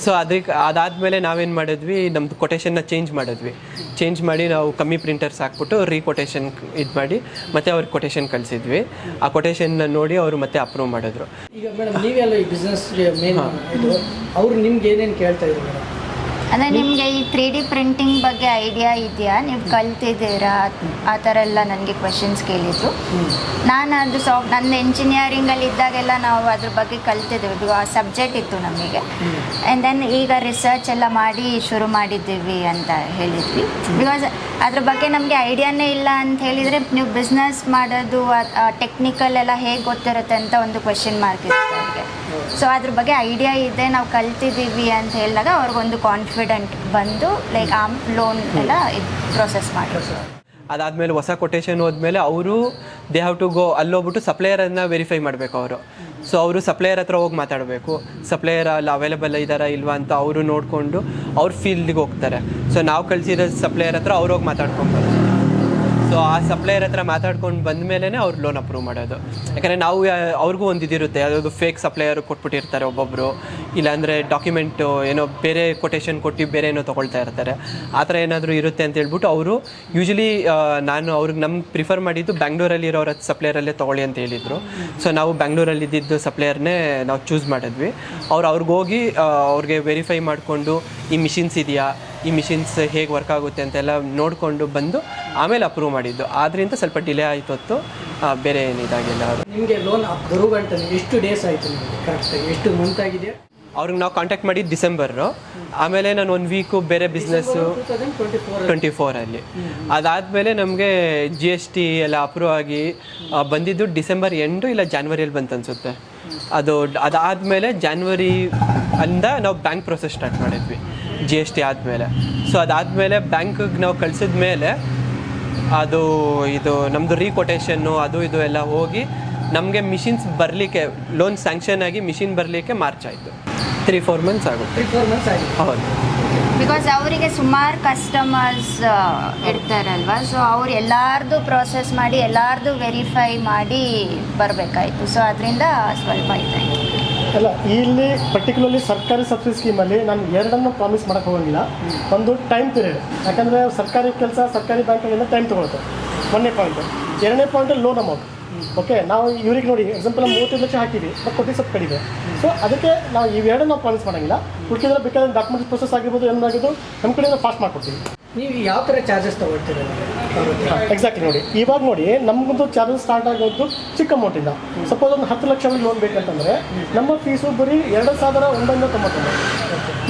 ಸೊ ಅದಕ್ಕೆ ಅದಾದಮೇಲೆ ನಾವೇನು ಮಾಡಿದ್ವಿ ನಮ್ಮದು ಕೊಟೇಶನ್ನ ಚೇಂಜ್ ಮಾಡಿದ್ವಿ. ಚೇಂಜ್ ಮಾಡಿ ನಾವು ಕಮ್ಮಿ ಪ್ರಿಂಟರ್ಸ್ ಹಾಕ್ಬಿಟ್ಟು ರೀಕೊಟೇಶನ್ ಇದು ಮಾಡಿ ಮತ್ತೆ ಅವ್ರಿಗೆ ಕೊಟೇಶನ್ ಕಳಿಸಿದ್ವಿ. ಆ ಕೊಟೇಶನ್ನ ನೋಡಿ ಅವರು ಮತ್ತೆ ಅಪ್ರೂವ್ ಮಾಡಿದ್ರು. ಈಗ ಮೇಡಮ್ ನೀವೆಲ್ಲ ಈ ಮೇನ್ ಅವ್ರು ನಿಮ್ಗೆ ಏನೇನು ಕೇಳ್ತಾ ಇದ್ರು ಮೇಡಮ್ ಅಂದರೆ ನಿಮಗೆ ಈ ತ್ರೀ ಡಿ ಪ್ರಿಂಟಿಂಗ್ ಬಗ್ಗೆ ಐಡಿಯಾ ಇದೆಯಾ? ನೀವು ಕಲ್ತಿದ್ದೀರಾ? ಆ ಥರ ಎಲ್ಲ ನನಗೆ ಕ್ವೆಶನ್ಸ್ ಕೇಳಿದ್ರು. ನಾನು ಅದು ಸಾಫ್ಟ್ ನನ್ನ ಎಂಜಿನಿಯರಿಂಗಲ್ಲಿ ಇದ್ದಾಗೆಲ್ಲ ನಾವು ಅದ್ರ ಬಗ್ಗೆ ಕಲ್ತಿದ್ದೀವಿ ಆ ಸಬ್ಜೆಕ್ಟ್ ಇತ್ತು ನಮಗೆ. ಆ್ಯಂಡ್ ದೆನ್ ಈಗ ರಿಸರ್ಚ್ ಎಲ್ಲ ಮಾಡಿ ಶುರು ಮಾಡಿದ್ದೀವಿ ಅಂತ ಹೇಳಿದ್ವಿ. ಬಿಕಾಸ್ ಅದ್ರ ಬಗ್ಗೆ ನಮಗೆ ಐಡಿಯಾನೇ ಇಲ್ಲ ಅಂತ ಹೇಳಿದರೆ ನೀವು ಬಿಸ್ನೆಸ್ ಮಾಡೋದು ಟೆಕ್ನಿಕಲ್ ಎಲ್ಲ ಹೇಗೆ ಗೊತ್ತಿರುತ್ತೆ ಅಂತ ಒಂದು ಕ್ವೆಶನ್ ಮಾರ್ಕ್ ಇತ್ತು ಅವ್ರಿಗೆ ಸೊ ಅದ್ರ ಬಗ್ಗೆ ಐಡಿಯಾ ಇದೆ ನಾವು ಕಲ್ತಿದ್ದೀವಿ ಅಂತ ಹೇಳಿದಾಗ ಅವ್ರಿಗೊಂದು ಕಾನ್ಫಿಡೆಂಟ್ ಬಂದು ಲೈಕ್ ಆ ಲೋನ್ ಎಲ್ಲ ಪ್ರೊಸೆಸ್ ಮಾಡಿ. ಅದಾದಮೇಲೆ ಹೊಸ ಕೊಟೇಶನ್ ಹೋದ್ಮೇಲೆ ಅವರು ದೇ ಹ್ಯಾವ್ ಟು ಗೋ ಅಲ್ಲೋಗ್ಬಿಟ್ಟು ಸಪ್ಲೈಯರನ್ನು ವೆರಿಫೈ ಮಾಡಬೇಕು ಅವರು. ಸೊ ಅವರು ಸಪ್ಲೈಯರ್ ಹತ್ರ ಹೋಗಿ ಮಾತಾಡಬೇಕು. ಸಪ್ಲೈಯರ್ ಅಲ್ಲಿ ಅವೈಲೇಬಲ್ ಇದ್ದಾರಾ ಇಲ್ವಾ ಅಂತ ಅವರು ನೋಡಿಕೊಂಡು ಅವ್ರ ಫೀಲ್ಡಿಗೆ ಹೋಗ್ತಾರೆ. ಸೊ ನಾವು ಕಳಿಸಿರೋ ಸಪ್ಲೈಯರ್ ಹತ್ರ ಅವ್ರು ಹೋಗಿ ಮಾತಾಡ್ಕೊಂಡು ಸೊ ಆ ಸಪ್ಲೈಯರ್ ಹತ್ರ ಮಾತಾಡ್ಕೊಂಡು ಬಂದ ಮೇಲೇ ಅವ್ರು ಲೋನ್ ಅಪ್ರೂವ್ ಮಾಡೋದು. ಯಾಕಂದರೆ ನಾವು ಅವ್ರಿಗೂ ಒಂದು ಇದಿರುತ್ತೆ. ಫೇಕ್ ಸಪ್ಲೈಯರ್ ಕೊಟ್ಬಿಟ್ಟಿರ್ತಾರೆ ಒಬ್ಬೊಬ್ಬರು ಇಲ್ಲಾಂದರೆ ಡಾಕ್ಯುಮೆಂಟು ಏನೋ ಬೇರೆ ಕೊಟೇಶನ್ ಕೊಟ್ಟು ಬೇರೆ ಏನೋ ತೊಗೊಳ್ತಾ ಇರ್ತಾರೆ. ಆ ಥರ ಏನಾದರೂ ಇರುತ್ತೆ ಅಂತ ಹೇಳ್ಬಿಟ್ಟು ಅವರು ಯೂಶಲಿ ನಾನು ಅವ್ರಿಗೆ ನಮ್ಮ ಪ್ರಿಫರ್ ಮಾಡಿದ್ದು ಬ್ಯಾಂಗ್ಳೂರಲ್ಲಿ ಇರೋರ ಸಪ್ಲೈಯರಲ್ಲೇ ತೊಗೊಳ್ಳಿ ಅಂತ ಹೇಳಿದರು. ಸೊ ನಾವು ಬ್ಯಾಂಗ್ಳೂರಲ್ಲಿ ಇದ್ದಿದ್ದು ಸಪ್ಲೈಯರ್ನೇ ನಾವು ಚೂಸ್ ಮಾಡಿದ್ವಿ. ಅವ್ರು ಅವ್ರಿಗೆ ಹೋಗಿ ಅವ್ರಿಗೆ ವೆರಿಫೈ ಮಾಡಿಕೊಂಡು, ಈ ಮಿಷಿನ್ಸ್ ಇದೆಯಾ? ಈ ಮಿಷಿನ್ಸ್ ಹೇಗೆ ವರ್ಕ್ ಆಗುತ್ತೆ ಅಂತೆಲ್ಲ ನೋಡಿಕೊಂಡು ಬಂದು ಆಮೇಲೆ ಅಪ್ರೂವ್ ಮಾಡಿದ್ದು. ಆದ್ರಿಂದ ಸ್ವಲ್ಪ ಡಿಲೇ ಆಯಿತು ಹೊತ್ತು ಬೇರೆ ಏನಿದಾಗಿಲ್ಲ. ನಿಮಗೆ ಲೋನ್ ಎಷ್ಟು ಡೇಸ್ ಆಯಿತು ಕರೆಕ್ಟಾಗಿ ಎಷ್ಟು ಮಂತ್ ಆಗಿದೆ? ಅವ್ರಿಗೆ ನಾವು ಕಾಂಟ್ಯಾಕ್ಟ್ ಮಾಡಿದ್ದು ಡಿಸೆಂಬರು ಆಮೇಲೆ ನಾನು ಒಂದು ವೀಕು ಬೇರೆ ಬಿಸ್ನೆಸ್ಸು ಟ್ವೆಂಟಿ ಫೋರಲ್ಲಿ ಅದಾದಮೇಲೆ ನಮಗೆ ಜಿ ಎಸ್ ಟಿ ಎಲ್ಲ ಅಪ್ರೂವ್ ಆಗಿ ಬಂದಿದ್ದು ಡಿಸೆಂಬರ್ ಎಂಡು ಇಲ್ಲ ಜಾನ್ವರಿಯಲ್ಲಿ ಬಂತು ಅನಿಸುತ್ತೆ. ಅದು ಅದಾದಮೇಲೆ ಜಾನ್ವರಿ ಅಂದ ನಾವು ಬ್ಯಾಂಕ್ ಪ್ರೊಸೆಸ್ ಸ್ಟಾರ್ಟ್ ಮಾಡಿದ್ವಿ. ಜಿ ಎಸ್ ಟಿ ಆದಮೇಲೆ. ಸೊ ಅದಾದಮೇಲೆ ಬ್ಯಾಂಕಿಗೆ ನಾವು ಕಳಿಸಿದ ಮೇಲೆ ಅದು ಇದು ನಮ್ಮದು ರೀಕೊಟೇಷನ್ನು ಅದು ಇದು ಎಲ್ಲ ಹೋಗಿ ನಮಗೆ ಮಿಷಿನ್ಸ್ ಬರಲಿಕ್ಕೆ ಲೋನ್ ಸ್ಯಾಂಕ್ಷನ್ ಆಗಿ ಮಿಷಿನ್ ಬರಲಿಕ್ಕೆ ಮಾರ್ಚ್ ಆಯಿತು. ತ್ರೀ ಫೋರ್ ಮಂತ್ಸ್ ಆಗುತ್ತೆ. ತ್ರೀ ಫೋರ್ ಮಂತ್ಸ್ ಆಗಿ ಹೌದು. ಬಿಕಾಸ್ ಅವರಿಗೆ ಸುಮಾರು ಕಸ್ಟಮರ್ಸ್ ಇರ್ತಾರಲ್ವಾ ಸೊ ಅವ್ರು ಎಲ್ಲಾರ್ದು ಪ್ರೋಸೆಸ್ ಮಾಡಿ ಎಲ್ಲಾರ್ದು ವೆರಿಫೈ ಮಾಡಿ ಬರಬೇಕಾಯಿತು. ಸೊ ಅದರಿಂದ ಸ್ವಲ್ಪ ಇದಾಯಿತು. ಅಲ್ಲ, ಇಲ್ಲಿ ಪರ್ಟಿಕ್ಯುಲರ್ಲಿ ಸರ್ಕಾರಿ ಸಬ್ಸಿಡಿ ಸ್ಕೀಮಲ್ಲಿ ನಾನು ಎರಡನ್ನು ಪ್ರಾಮಿಸ್ ಮಾಡೋಕ್ಕೆ ಹೋಗಂಗಿಲ್ಲ. ಒಂದು ಟೈಮ್ ಪೀರಿಯಡ್ ಯಾಕಂದರೆ ಸರ್ಕಾರಿ ಕೆಲಸ, ಸರ್ಕಾರಿ ಬ್ಯಾಂಕಲ್ಲೆಲ್ಲ ಟೈಮ್ ತೊಗೊಳುತ್ತೆ. ಒಂದನೇ ಪಾಯಿಂಟ್ ಎರಡನೇ ಪಾಯಿಂಟ್ ಲೋನ್ ಅಮೌಂಟ್ ಓಕೆ ನಾವು ಇವ್ರಿಗೆ ನೋಡಿ ಎಕ್ಸಾಂಪಲ್ ಮೂವತ್ತೈದು ಲಕ್ಷ ಹಾಕಿದ್ವಿ ಬಟ್ ಕೊಟ್ಟು ಸ್ವಲ್ಪ ಕಡಿಮೆ. ಸೊ ಅದಕ್ಕೆ ನಾವು ಇವೆರಡನ್ನು ನಾವು ಪ್ರಾಮಿಸ್ ಮಾಡೋಂಗಿಲ್ಲ. ಹುಡುಕಿದ್ರೆ ಬೇಕಾದ್ರೆ ಡಾಕ್ಯುಮೆಂಟ್ಸ್ ಪ್ರೊಸೆಸ್ ಆಗಿರ್ಬೋದು ಏನಾಗಿದ್ದು ನಮ್ಮ ಕಡೆಯಿಂದ ಫಾಸ್ಟ್ ಮಾಡ್ಕೊಡ್ತೀವಿ. ನೀವು ಯಾವ ಥರ ಚಾರ್ಜಸ್ ತೊಗೊಳ್ತೀರ ಎಕ್ಸಾಕ್ಟ್ಲಿ ನೋಡಿ. ಇವಾಗ ನೋಡಿ ನಮ್ಮದು ಚಾರ್ಜಸ್ ಸ್ಟಾರ್ಟ್ ಆಗೋದು ಚಿಕ್ಕ ಅಮೌಂಟಿಂದ ಸಪೋಸ್ ಒಂದು ಹತ್ತು ಲಕ್ಷ ಲೋನ್ ಬೇಕಂತಂದರೆ, ನಮ್ಮ ಫೀಸು ಬರೀ ಎರಡು ಸಾವಿರ ಒಂಬೈನೂರ ತೊಂಬತ್ತೊಂಬತ್ತು.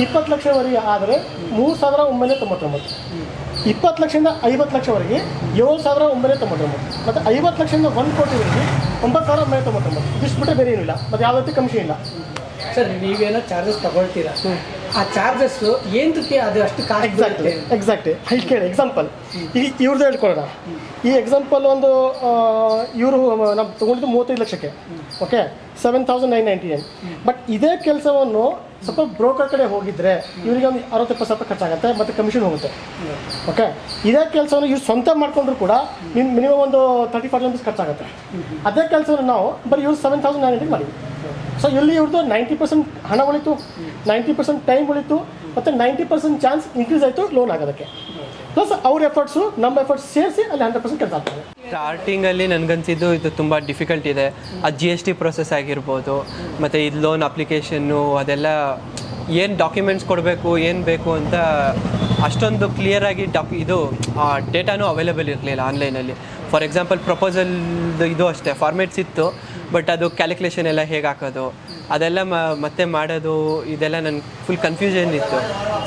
ಇಪ್ಪತ್ತು ಲಕ್ಷವರೆಗೆ ಆದರೆ ಮೂರು ಸಾವಿರ ಒಂಬೈನೂರ ತೊಂಬತ್ತೊಂಬತ್ತು. ಇಪ್ಪತ್ತು ಲಕ್ಷದಿಂದ ಐವತ್ತು ಲಕ್ಷವರೆಗೆ ಏಳು ಸಾವಿರ ಒಂಬೈನೂರ ತೊಂಬತ್ತೊಂಬತ್ತು. ಮತ್ತು ಐವತ್ತು ಲಕ್ಷದಿಂದ ಒಂದು ಕೋಟಿವರೆಗೆ ಒಂಬತ್ತು ಸಾವಿರ ಒಂಬೈನೂರ ತೊಂಬತ್ತೊಂಬತ್ತು. ಇದಿಷ್ಟು ಬಿಟ್ಟರೆ ಬೇರೆ ಏನಿಲ್ಲ ಮತ್ತು ಯಾವುದೇ ಕಮಿಷನ್ ಇಲ್ಲ. ಸರ್ ನೀವೇನೋ ಚಾರ್ಜಸ್ ತಗೊಳ್ತೀರಾ? ಆ ಚಾರ್ಜಸ್ ಏನಕ್ಕೆ ಅದು ಅಷ್ಟು ಎಕ್ಸಾಕ್ಟ್ಲಿ ಎಕ್ಸಾಕ್ಟ್ಲಿ ಇಲ್ಲಿ ಕೇಳಿ ಎಕ್ಸಾಂಪಲ್ ಈಗ ಇವ್ರದ್ದು ಹೇಳ್ಕೊಳ್ಳೋಣ ಈ ಎಕ್ಸಾಂಪಲ್ ಒಂದು ಇವರು ನಾವು ತೊಗೊಂಡಿದ್ದು ಮೂವತ್ತೈದು ಲಕ್ಷಕ್ಕೆ. Okay seven thousand nine ninety nine but ಇದೇ ಕೆಲಸವನ್ನು ಸ್ವಲ್ಪ ಬ್ರೋಕರ್ ಕಡೆ ಹೋಗಿದ್ರೆ ಇವರಿಗೆ ಒಂದು ಅರವತ್ತು ಸಾವಿರ ಖರ್ಚಾಗುತ್ತೆ ಮತ್ತು ಕಮಿಷನ್ ಹೋಗುತ್ತೆ. ಓಕೆ ಇದೇ ಕೆಲಸವನ್ನು ಇವ್ರು ಸ್ವಂತ ಮಾಡ್ಕೊಂಡ್ರು ಕೂಡ ನಿಮ್ ಮಿನಿಮಮ್ ಒಂದು ತರ್ಟಿ ಫೈವ್ ರುಪೀಸ್ ಖರ್ಚಾಗುತ್ತೆ. ಅದೇ ಕೆಲಸವನ್ನು ನಾವು ಬರೀ ಇವ್ರು ಸೆವೆನ್ ತೌಸಂಡ್ ನೈನ್ ಹಂಡ್ರೆಡ್ ಮಾಡಿದ್ವಿ. ಸೊ ಇಲ್ಲಿ ಇವ್ರದ್ದು ನೈಂಟಿ ಪರ್ಸೆಂಟ್ ಹಣ ಉಳಿತು ನೈಂಟಿ ಪರ್ಸೆಂಟ್ ಟೈಮ್ ಉಳಿತು, ಮತ್ತು ನೈಂಟಿ ಪರ್ಸೆಂಟ್ ಚಾನ್ಸ್ ಇನ್ಕ್ರೀಸ್ ಆಯಿತು ಲೋನ್ ಆಗೋದಕ್ಕೆ. ಪ್ಲಸ್ ಅವ್ರ ಎಫರ್ಟ್ಸು ನಮ್ಮ ಎಫರ್ಟ್ಸ್ ಸೇರಿಸಿ ಅಲ್ಲಿ ಹಂಡ್ರೆಡ್ ಪರ್ಸೆಂಟ್ ಕೆಲಸ ಆಗ್ತದೆ. ಸ್ಟಾರ್ಟಿಂಗಲ್ಲಿ ನನಗನ್ಸಿದ್ದು ಇದು ತುಂಬ ಡಿಫಿಕಲ್ಟ್ ಇದೆ. ಆ ಜಿ ಎಸ್ ಟಿ ಪ್ರೊಸೆಸ್ ಆಗಿರ್ಬೋದು, ಮತ್ತು ಇದು ಲೋನ್ ಅಪ್ಲಿಕೇಶನ್ನು ಅದೆಲ್ಲ ಏನು ಡಾಕ್ಯುಮೆಂಟ್ಸ್ ಕೊಡಬೇಕು, ಏನು ಬೇಕು ಅಂತ ಅಷ್ಟೊಂದು ಕ್ಲಿಯರಾಗಿ ಡಾಕ್ ಇದು, ಆ ಡೇಟಾನು ಅವೈಲೇಬಲ್ ಇರಲಿಲ್ಲ ಆನ್ಲೈನಲ್ಲಿ ಫಾರ್ ಎಕ್ಸಾಂಪಲ್ ಪ್ರಪೋಸಲ್ ಇದು ಅಷ್ಟೇ ಫಾರ್ಮೇಟ್ಸ್ ಇತ್ತು ಬಟ್ ಅದು ಕ್ಯಾಲ್ಕುಲೇಷನ್ ಎಲ್ಲ ಹೇಗೆ ಹಾಕೋದು? ಅದೆಲ್ಲ ಮ ಮತ್ತೆ ಮಾಡೋದು ಇದೆಲ್ಲ ನನ್ಗೆ ಫುಲ್ ಕನ್ಫ್ಯೂಷನ್ ಇತ್ತು.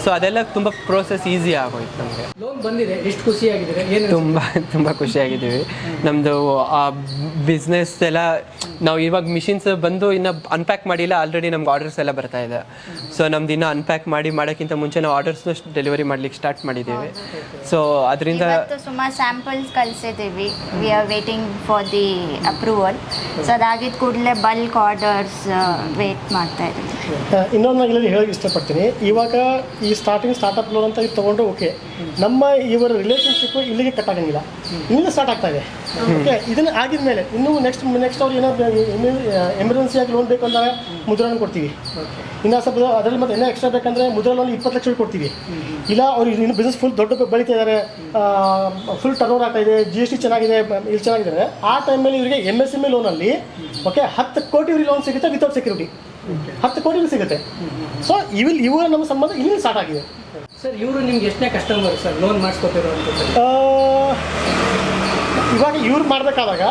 ಸೊ ಅದೆಲ್ಲ ತುಂಬ ಪ್ರೋಸೆಸ್ ಈಸಿ ಆಗೋಯ್ತು ನಮಗೆ. ಲೋನ್ ಬಂದಿದೆ ಎಷ್ಟು ಖುಷಿಯಾಗಿದ್ದೀರಾ ಏನು ತುಂಬ ತುಂಬ ಖುಷಿಯಾಗಿದ್ದೀವಿ. ನಮ್ಮದು ಆ ಬಿಸ್ನೆಸ್ ಎಲ್ಲ ನಾವು ಇವಾಗ ಮಿಷಿನ್ಸ್ ಬಂದು ಇನ್ನು ಅನ್ಪ್ಯಾಕ್ ಮಾಡಿಲ್ಲ ಆಲ್ರೆಡಿ ನಮ್ಗೆ ಆರ್ಡರ್ಸ್ ಎಲ್ಲ ಬರ್ತಾ ಇದೆ. ಸೊ ನಮ್ದು ಇನ್ನೂ ಅನ್ಪ್ಯಾಕ್ ಮಾಡಿ ಮಾಡೋಕ್ಕಿಂತ ಮುಂಚೆ ನಾವು ಆರ್ಡರ್ಸ್ನ ಡೆಲಿವರಿ ಮಾಡ್ಲಿಕ್ಕೆ ಸ್ಟಾರ್ಟ್ ಮಾಡಿದ್ದೀವಿ. ಸೊ ಅದರಿಂದ ಸುಮಾರು samples ಕಳಿಸಿದ್ದೀವಿ. We are waiting for the approval so ಅದಾಗಿದ್ದ ಕೂಡಲೇ ಬಲ್ಕ್ ಆರ್ಡರ್ಸ್ ವೇಟ್ ಮಾಡ್ತಾ ಇದ್ದೀನಿ. ಇನ್ನೊಂದು ನಾನು ಇಲ್ಲಿ ಹೇಳಕ್ಕೆ ಇಷ್ಟಪಡ್ತೀನಿ. ಇವಾಗ ಈ ಸ್ಟಾರ್ಟಿಂಗ್ ಸ್ಟಾರ್ಟಪ್ ಲೋನ್ ಅಂತ ಇದು ತೊಗೊಂಡು ಓಕೆ ನಮ್ಮ ಇವರ ರಿಲೇಷನ್ಶಿಪ್ ಇಲ್ಲಿಗೆ ಕಟ್ ಆಗಂಗಿಲ್ಲ. ಇಲ್ಲಿಂದ ಸ್ಟಾರ್ಟ್ ಆಗ್ತಾ ಇದೆ. ಓಕೆ ಇದನ್ನು ಆಗಿದ್ಮೇಲೆ ಇನ್ನೂ ನೆಕ್ಸ್ಟ್ ನೆಕ್ಸ್ಟ್ ಅವ್ರು ಏನಾದ್ರು ಎಮರ್ಜೆನ್ಸಿಯಾಗಿ ಲೋನ್ ಬೇಕು ಅಂದಾಗ ಮುದ್ರಣ ಕೊಡ್ತೀವಿ. ಇನ್ನು ಸ್ವಲ್ಪ ಅದರಲ್ಲಿ ಮತ್ತೆ ಇನ್ನೂ ಎಕ್ಸ್ಟ್ರಾ ಬೇಕಂದ್ರೆ ಮುದ್ರಾ ಲೋನ್ ಇಪ್ಪತ್ತು ಲಕ್ಷ ಕೊಡ್ತೀವಿ. ಇಲ್ಲ ಅವ್ರು ಇನ್ನು ಬಿಸ್ನೆಸ್ ಫುಲ್ ದೊಡ್ಡ ಬೆಳೀತಾ ಇದ್ದಾರೆ ಫುಲ್ ಟರ್ನ್ ಓವರ್ ಆಗ್ತಾ ಇದೆ. ಜಿ ಎಸ್ ಟಿ ಚೆನ್ನಾಗಿದೆ ಇಲ್ಲಿ ಚೆನ್ನಾಗಿದೆ ಆ ಟೈಮಲ್ಲಿ ಇವರಿಗೆ ಎಂ ಎಸ್ ಎಂ ಎ ಲೋನಲ್ಲಿ ಓಕೆ ಹತ್ತು ಕೋಟಿ ಇವ್ರಿಗೆ ಲೋನ್ ಸಿಗುತ್ತೆ ವಿತೌಟ್ ಸೆಕ್ಯೂರಿಟಿ ಹತ್ತು ಕೋಟಿ ಸಿಗುತ್ತೆ. ಸೊ ಇವಿಲ್ ಇವರ ನಮ್ಮ ಸಂಬಂಧ ಇಲ್ಲಿ ಸ್ಟಾರ್ಟ್ ಆಗಿದೆ. ಸರ್ ಇವರು ನಿಮ್ಗೆ ಎಷ್ಟನೇ ಕಸ್ಟಮರ್ ಸರ್ ಲೋನ್ ಮಾಡಿಸ್ಕೊತಿರೋ ಇವಾಗ ಇವ್ರು ಮಾಡಬೇಕಾದಾಗ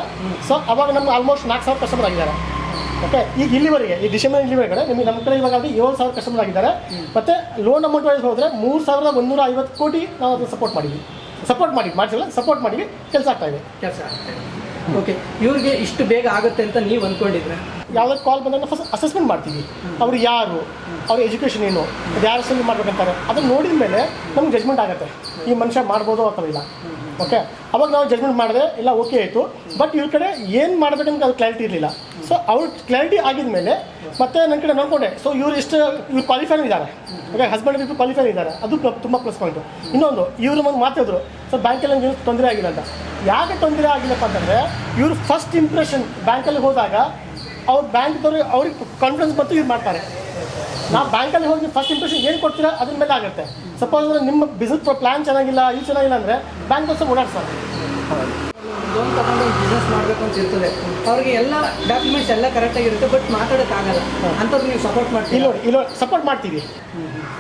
ಸೊ ಅವಾಗ ನಮ್ಗೆ ಆಲ್ಮೋಸ್ಟ್ ನಾಲ್ಕು ಸಾವಿರ ಕಸ್ಟಮರ್ ಆಗಿದ್ದಾರೆ. ಓಕೆ ಈಗ ಇಲ್ಲಿವರೆಗೆ ಈ ಡಿಸೆಂಬರ್ ಇಲ್ಲಿವರೆಗೆ ನಿಮಗೆ ನಮ್ಮ ಕಡೆ ಇವಾಗ ಅದು ಏಳು ಸಾವಿರ ಕಸ್ಟಮರ್ ಆಗಿದ್ದಾರೆ. ಮತ್ತೆ ಲೋನ್ ಅಮೌಂಟ್ ವೈಸ್ ಹೋದರೆ ಮೂರು ಸಾವಿರದ ಒಂದೂರ ಐವತ್ತು ಕೋಟಿ ನಾವು ಅದನ್ನು ಸಪೋರ್ಟ್ ಮಾಡಿದ್ವಿ. ಸಪೋರ್ಟ್ ಮಾಡಿ ಮಾಡಿಸಿಲ್ಲ ಸಪೋರ್ಟ್ ಮಾಡಿ ಕೆಲಸ ಆಗ್ತಾ ಇದೆ. ಕೆಲಸ ಓಕೆ ಇವ್ರಿಗೆ ಇಷ್ಟು ಬೇಗ ಆಗುತ್ತೆ ಅಂತ ನೀವು ಅಂದ್ಕೊಂಡಿದ್ರೆ ಯಾವುದೇ ಕಾಲ್ ಬಂದಾಗ ಫಸ್ಟ್ ಅಸೆಸ್ಮೆಂಟ್ ಮಾಡ್ತೀವಿ. ಅವ್ರು ಯಾರು? ಅವ್ರ ಎಜುಕೇಷನ್ ಏನು? ಅದು ಯಾರು ಸೆಲ್ ಮಾಡ್ಬೇಕಂತಾರೆ? ಅದನ್ನು ನೋಡಿದ ಮೇಲೆ ನಮ್ಗೆ ಜಜ್ಮೆಂಟ್ ಆಗುತ್ತೆ. ಈ ಮನುಷ್ಯ ಮಾಡ್ಬೋದು ಅಥವಾ ಇಲ್ಲ. ಓಕೆ ಅವಾಗ ನಾವು ಜಜ್ಮೆಂಟ್ ಮಾಡಿದೆ ಇಲ್ಲ ಓಕೆ ಆಯಿತು. ಬಟ್ ಇವ್ರ ಕಡೆ ಏನು ಮಾಡಬೇಕಂತ ಅದು ಕ್ಲಾರಿಟಿ ಇರಲಿಲ್ಲ. ಸೊ ಅವ್ರ ಕ್ಲಾರಿಟಿ ಆಗಿದ ಮೇಲೆ ಮತ್ತೆ ನನ್ನ ಕಡೆ ನೋಡ್ಕೊಂಡೆ. ಸೊ ಇವ್ರು ಎಷ್ಟು ಇವ್ರು ಕ್ವಾಲಿಫೈನ್ ಇದ್ದಾರೆ ಓಕೆ ಹಸ್ಬೆಂಡ್ ಇಬ್ಬರು ಕ್ವಾಲಿಫೈನ್ ಇದ್ದಾರೆ ಅದು ತುಂಬ ಪ್ಲಸ್ ಪಾಯಿಂಟು ಇನ್ನೊಂದು, ಇವರು ಒಂದು ಮಾತಾಡಿದ್ರು ಸೊ ಬ್ಯಾಂಕಲ್ಲಿ ನನಗೆ ತೊಂದರೆ ಆಗಿಲ್ಲ ಅಂತ. ಯಾಕೆ ತೊಂದರೆ ಆಗಿಲ್ಲಪ್ಪ ಅಂತಂದರೆ, ಇವರು ಫಸ್ಟ್ ಇಂಪ್ರೆಷನ್ ಬ್ಯಾಂಕಲ್ಲಿ ಹೋದಾಗ ಅವ್ರ ಬ್ಯಾಂಕ್ದವ್ರು ಅವ್ರಿಗೆ ಕಾನ್ಫಿಡೆನ್ಸ್ ಬಂತು ಇದು ಮಾಡ್ತಾರೆ. ನಾವು ಬ್ಯಾಂಕಲ್ಲಿ ಹೋಗಿ ಫಸ್ಟ್ ಇಂಪ್ರೆಷನ್ ಏನು ಕೊಡ್ತೀರಾ ಅದ್ರ ಮೇಲೆ ಆಗುತ್ತೆ. ಸಪೋಸ್ ನಿಮ್ಮ ಬಿಸ್ನೆಸ್ ಪ್ಲಾನ್ ಚೆನ್ನಾಗಿಲ್ಲ ಇದು ಚೆನ್ನಾಗಿಲ್ಲ ಅಂದರೆ ಬ್ಯಾಂಕ್ ಸ್ವಲ್ಪ ಓಡಾಡ್ತಾರೆ ಲೋನ್ ತಗೊಂಡು ಬಿಸ್ನೆಸ್ ಮಾಡಬೇಕು ಅಂತ ಇರ್ತದೆ. ಅವ್ರಿಗೆ ಎಲ್ಲ ಡಾಕ್ಯುಮೆಂಟ್ಸ್ ಎಲ್ಲ ಕರೆಕ್ಟಾಗಿರುತ್ತೆ ಬಟ್ ಮಾತಾಡೋಕ್ಕಾಗಲ್ಲ ಅಂಥವ್ರಿಗೆ ನೀವು ಸಪೋರ್ಟ್ ಮಾಡ್ತೀವಿ ಇಲ್ಲ ಇಲ್ಲ ಸಪೋರ್ಟ್ ಮಾಡ್ತೀವಿ.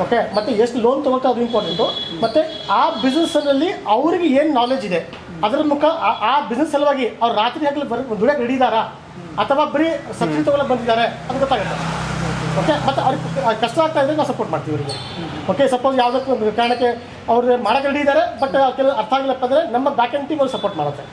ಓಕೆ ಮತ್ತು ಎಷ್ಟು ಲೋನ್ ತೊಗೊಳ್ತಾ ಅದು ಇಂಪಾರ್ಟೆಂಟು ಮತ್ತು ಆ ಬಿಸ್ನೆಸ್ಸಲ್ಲಿ ಅವರಿಗೆ ಏನು ನಾಲೆಜ್ ಇದೆ? ಅದರ ಮುಖ ಆ- ಆ ಬಿಸ್ನೆಸ್ ಸಲುವಾಗಿ ಅವ್ರು ರಾತ್ರಿ ಹಾಕಲು ಬರ ದುಡಿಯೋಕೆ ರೆಡಿ ಇದ್ದಾರಾ ಅಥವಾ ಬರೀ ಸಬ್ಸಿಡಿ ತೊಗೊಳಕ್ಕೆ ಬಂದಿದ್ದಾರೆ, ಅದು ಗೊತ್ತಾಗುತ್ತೆ. ಓಕೆ ಮತ್ತು ಅವ್ರಿಗೆ ಕಷ್ಟ ಆಗ್ತಾ ಇದ್ರೆ ನಾವು ಸಪೋರ್ಟ್ ಮಾಡ್ತೀವಿ ಇವರಿಗೆ ಓಕೆ ಸಪೋಸ್ ಒಂದು ಕಾರಣಕ್ಕೆ ಅವ್ರು ಮಾಡೋಕೆ ರೆಡಿ ಇದ್ದಾರೆ ಬಟ್ ಕೆಲವು ಅರ್ಥ ಆಗಿಲ್ಲಪ್ಪ ಅಂದರೆ ನಮ್ಮ ಬ್ಯಾಕ್ ಟೀಮ್ ಅವ್ರು ಸಪೋರ್ಟ್ ಮಾಡುತ್ತೆ.